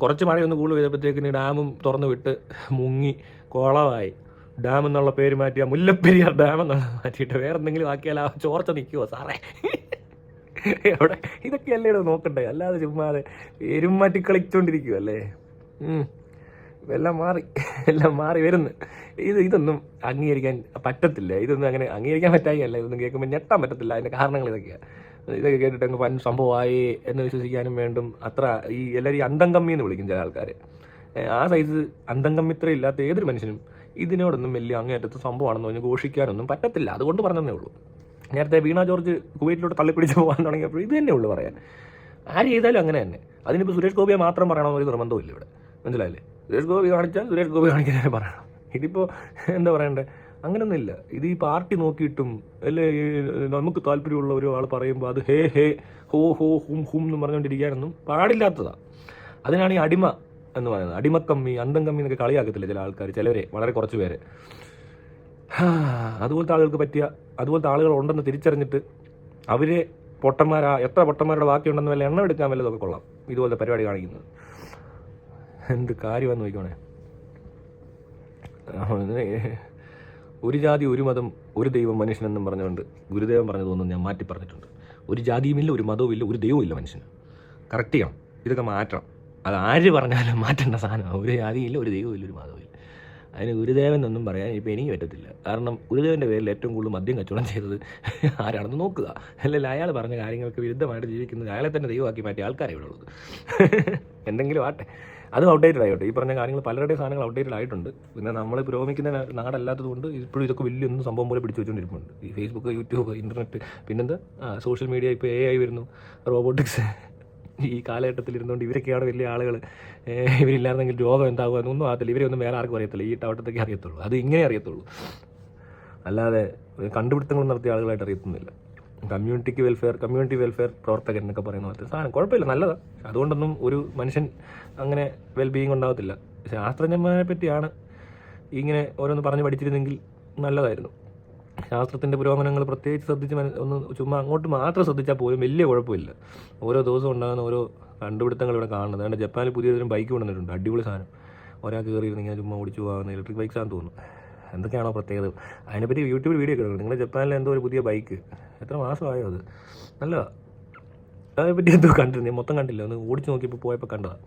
കുറച്ച് മഴയൊന്ന് കൂടുതൽ ചെയ്തപ്പോഴത്തേക്കിന് ഡാമും തുറന്നു വിട്ട് മുങ്ങി കുളമായി ഡാം എന്നുള്ള പേര് മാറ്റി മുല്ലപ്പെരിയാർ ഡാം എന്നുള്ള മാറ്റിയിട്ട് വേറെ എന്തെങ്കിലും ആക്കിയാൽ ആ ചോർച്ച നിൽക്കുമോ സാറേ? എവിടെ? ഇതൊക്കെയല്ലേ നോക്കണ്ടേ? അല്ലാതെ ചുമ്മാതെ പേരും മാറ്റി കളിച്ചോണ്ടിരിക്കുവല്ലേ? ഉം. എല്ലാം മാറി എല്ലാം മാറി വരുന്നു. ഇത് ഇതൊന്നും അംഗീകരിക്കാൻ പറ്റത്തില്ല. ഇതൊന്നും അങ്ങനെ അംഗീകരിക്കാൻ പറ്റായില്ല ഇതൊന്നും കേൾക്കുമ്പോൾ ഞെട്ടാൻ പറ്റത്തില്ല. അതിന്റെ കാരണങ്ങൾ ഇതൊക്കെയാണ് ഇതൊക്കെ കേട്ടിട്ട് അങ്ങ് വൻ സംഭവമായി എന്ന് വിശ്വസിക്കാനും വേണ്ടും അത്ര ഈ എല്ലാവരും ഈ അന്തം കമ്മി എന്ന് വിളിക്കും ചില ആൾക്കാർ ആ സൈസ് അന്തം കമ്മിത്ര ഇല്ലാത്ത ഏതൊരു മനുഷ്യനും ഇതിനോടൊന്നും വലിയ അങ്ങേറ്റത്തെ സംഭവമാണെന്ന് പറഞ്ഞ് ഘോഷിക്കാനൊന്നും പറ്റത്തില്ല. അതുകൊണ്ട് പറഞ്ഞതേ ഉള്ളൂ. നേരത്തെ വീണ ജോർജ് കുവൈറ്റിലോട്ട് തള്ളിപ്പിടിച്ച് പോകാൻ തുടങ്ങിയപ്പോൾ ഇത് തന്നെ ഉള്ളൂ പറയാൻ. ആര് ചെയ്താലും അങ്ങനെ തന്നെ. അതിനിപ്പോൾ സുരേഷ് ഗോപിയെ മാത്രം പറയണമെന്നൊരു നിർബന്ധമില്ല ഇവിടെ. മനസ്സിലായില്ലേ? സുരേഷ് ഗോപി കാണിച്ചാൽ സുരേഷ് ഗോപി കാണിക്കാൻ പറയണം. ഇതിപ്പോൾ എന്താ പറയണ്ടേ? അങ്ങനൊന്നുമില്ല. ഇത് ഈ പാർട്ടി നോക്കിയിട്ടും അല്ലേ നമുക്ക് താല്പര്യമുള്ള ഒരാൾ പറയുമ്പോൾ അത് ഹേ ഹേ ഹോ ഹോ ഹും ഹും എന്ന് പറഞ്ഞുകൊണ്ടിരിക്കാനൊന്നും പാടില്ലാത്തതാണ് അതിനാണ് ഈ അടിമ എന്ന് പറയുന്നത്. അടിമക്കമ്മി അന്തം കമ്മി എന്നൊക്കെ കളിയാക്കത്തില്ല ചില ആൾക്കാർ ചിലവരെ വളരെ കുറച്ച് പേര്. അതുപോലത്തെ ആളുകൾക്ക് പറ്റിയ അതുപോലത്തെ ആളുകൾ ഉണ്ടെന്ന് തിരിച്ചറിഞ്ഞിട്ട് അവരെ പൊട്ടന്മാരാ എത്ര പൊട്ടന്മാരുടെ ബാക്കിയുണ്ടെന്ന് വല്ല എണ്ണം എടുക്കാൻ വല്ലതൊക്കെ കൊള്ളാം. ഇതുപോലത്തെ പരിപാടി കാണിക്കുന്നത്. എന്ത് കാര്യം വന്ന് നോക്കണേ ഒരു ജാതി ഒരു മതം ഒരു ദൈവം മനുഷ്യനെന്നും പറഞ്ഞുകൊണ്ട് ഗുരുദേവൻ പറഞ്ഞതൊന്നും ഞാൻ മാറ്റി പറഞ്ഞിട്ടുണ്ട്. ഒരു ജാതിയുമില്ല ഒരു മതവും ഇല്ല ഒരു ദൈവവും ഇല്ല മനുഷ്യന്. കറക്റ്റ് ചെയ്യണം. ഇതൊക്കെ മാറ്റണം. അത് ആര് പറഞ്ഞാലും മാറ്റേണ്ട സാധനമാണ് ഒരു ജാതിയില്ല ഒരു ദൈവവും ഇല്ല ഒരു മതവും ഇല്ല അതിന് ഗുരുദേവൻ എന്നൊന്നും പറയാൻ ഇപ്പോൾ എനിക്ക് പറ്റത്തില്ല. കാരണം ഗുരുദേവന്റെ പേരിൽ ഏറ്റവും കൂടുതൽ മദ്യം കച്ചവടം ചെയ്തത് ആരാണെന്ന് നോക്കുക. അല്ലെങ്കിൽ അയാൾ പറഞ്ഞ കാര്യങ്ങൾക്ക് വിരുദ്ധമായിട്ട് ജീവിക്കുന്നത് അയാളെ തന്നെ ദൈവമാക്കി മാറ്റിയ ആൾക്കാരെ ഇവിടെ ഉള്ളത്. എന്തെങ്കിലും ആട്ടെ അതും ഔട്ട്ഡേറ്റഡ് ആയിട്ട് ഈ പറഞ്ഞ കാര്യങ്ങൾ പലരുടെയും സാധനങ്ങൾ ഔട്ട്ഡേറ്റഡ് ആയിട്ടുണ്ട്. പിന്നെ നമ്മൾ പുരോഗമിക്കുന്ന നാടല്ലാത്തതുകൊണ്ട് ഇപ്പോഴും ഇതൊക്കെ വലിയൊന്നും സംഭവം പോലെ പിടിച്ചു വെച്ചുകൊണ്ടിരിക്കുന്നുണ്ട് ഈ ഫേസ്ബുക്ക് യൂട്യൂബ് ഇന്റർനെറ്റ് പിന്നെന്താ? സോഷ്യൽ മീഡിയ ഇപ്പോൾ എ ആയി വരുന്നു. റോബോട്ടിക്സ് ഈ കാലഘട്ടത്തിൽ ഇരുന്നുകൊണ്ട് ഇവരൊക്കെയാണ് വലിയ ആളുകൾ ഇവരില്ലായിരുന്നെങ്കിൽ രോഗം എന്താകുക എന്നൊന്നും അറിയത്തില്ല. ഇവരൊന്നും വേറെ ആർക്കും അറിയത്തില്ല. ഈ ടവട്ടത്തൊക്കെ അറിയത്തുള്ളൂ. അത് ഇങ്ങനെ അറിയത്തുള്ളൂ. അല്ലാതെ കണ്ടുപിടുത്തങ്ങൾ നടത്തിയ ആളുകളായിട്ട് അറിയത്തുന്നില്ല കമ്മ്യൂണിറ്റിക്ക് വെൽഫെയർ കമ്മ്യൂണിറ്റി വെൽഫെയർ പ്രവർത്തകൻ എന്നൊക്കെ പറയുന്ന പോലത്തെ സാധനം. കുഴപ്പമില്ല നല്ലതാണ് അതുകൊണ്ടൊന്നും ഒരു മനുഷ്യൻ അങ്ങനെ വെൽ ബീയിങ് ഉണ്ടാകത്തില്ല ശാസ്ത്രജ്ഞന്മാരെ പറ്റിയാണ് ഇങ്ങനെ ഓരോന്ന് പറഞ്ഞ് പഠിച്ചിരുന്നെങ്കിൽ നല്ലതായിരുന്നു. ശാസ്ത്രത്തിന്റെ പുരോഗമനങ്ങൾ പ്രത്യേകിച്ച് ശ്രദ്ധിച്ച് ഒന്ന് ചുമ്മാ അങ്ങോട്ട് മാത്രം ശ്രദ്ധിച്ചാൽ പോലും വലിയ കുഴപ്പമില്ല. ഓരോ ദിവസവും ഉണ്ടാകുന്ന ഓരോ കണ്ടുപിടുത്തങ്ങൾ ഇവിടെ കാണുന്നത്. അതുകൊണ്ട് ജപ്പാനിൽ പുതിയൊരു ബൈക്ക് കൊണ്ടുവന്നിട്ടുണ്ട്. അടിപൊളി സാധനം. ഒരാൾക്ക് കയറിയിരുന്ന് ഇങ്ങനെ ചുമ്മാ ഓടിച്ചു പോകാവുന്ന ഇലക്ട്രിക് ബൈക്സ് ആണെന്ന് തോന്നുന്നു. എന്തൊക്കെയാണോ പ്രത്യേകത? അതിനെപ്പറ്റി യൂട്യൂബിൽ വീഡിയോ കിടക്കും നിങ്ങൾ ജപ്പാനിൽ എന്തോ ഒരു പുതിയ ബൈക്ക് എത്ര മാസമായോ അത്? നല്ലതാണ് അതിനെപ്പറ്റി എന്തോ കണ്ടിരുന്നു. മൊത്തം കണ്ടില്ല. ഒന്ന് ഓടിച്ച് നോക്കിയപ്പോൾ പോയപ്പോൾ കണ്ടതാണ്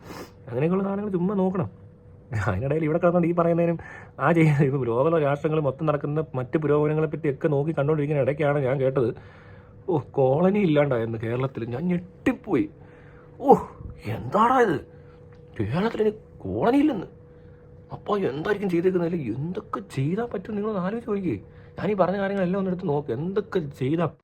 അങ്ങനെയൊക്കെയുള്ള സാധനങ്ങൾ ചുമ്മാ നോക്കണം. അതിനിടയിൽ ഇവിടെ കിടന്നുകൊണ്ട് ഈ പറയുന്നതിനും ആ ചെയ്യുന്ന ഇപ്പോൾ ലോക രാഷ്ട്രങ്ങൾ മൊത്തം നടക്കുന്ന മറ്റ് പുരോഗമനങ്ങളെ നോക്കി കണ്ടുകൊണ്ടിരിക്കുന്ന ഇടയ്ക്കാണ് ഞാൻ കേട്ടത്. ഓ കോളനി ഇല്ലാണ്ടായിരുന്നു കേരളത്തിൽ. ഞാൻ ഞെട്ടിപ്പോയി. ഓ എന്താടാ ഇത്? കേരളത്തിൽ കോളനി ഇല്ലെന്ന് അപ്പോൾ എന്തായിരിക്കും ചെയ്തേക്കുന്നില്ല എന്തൊക്കെ ചെയ്താൽ പറ്റും? നിങ്ങൾ ആലോചിച്ച് ഞാൻ ഈ പറഞ്ഞ കാര്യങ്ങളെല്ലാം ഒന്നെടുത്ത് നോക്ക്. എന്തൊക്കെ ചെയ്താൽ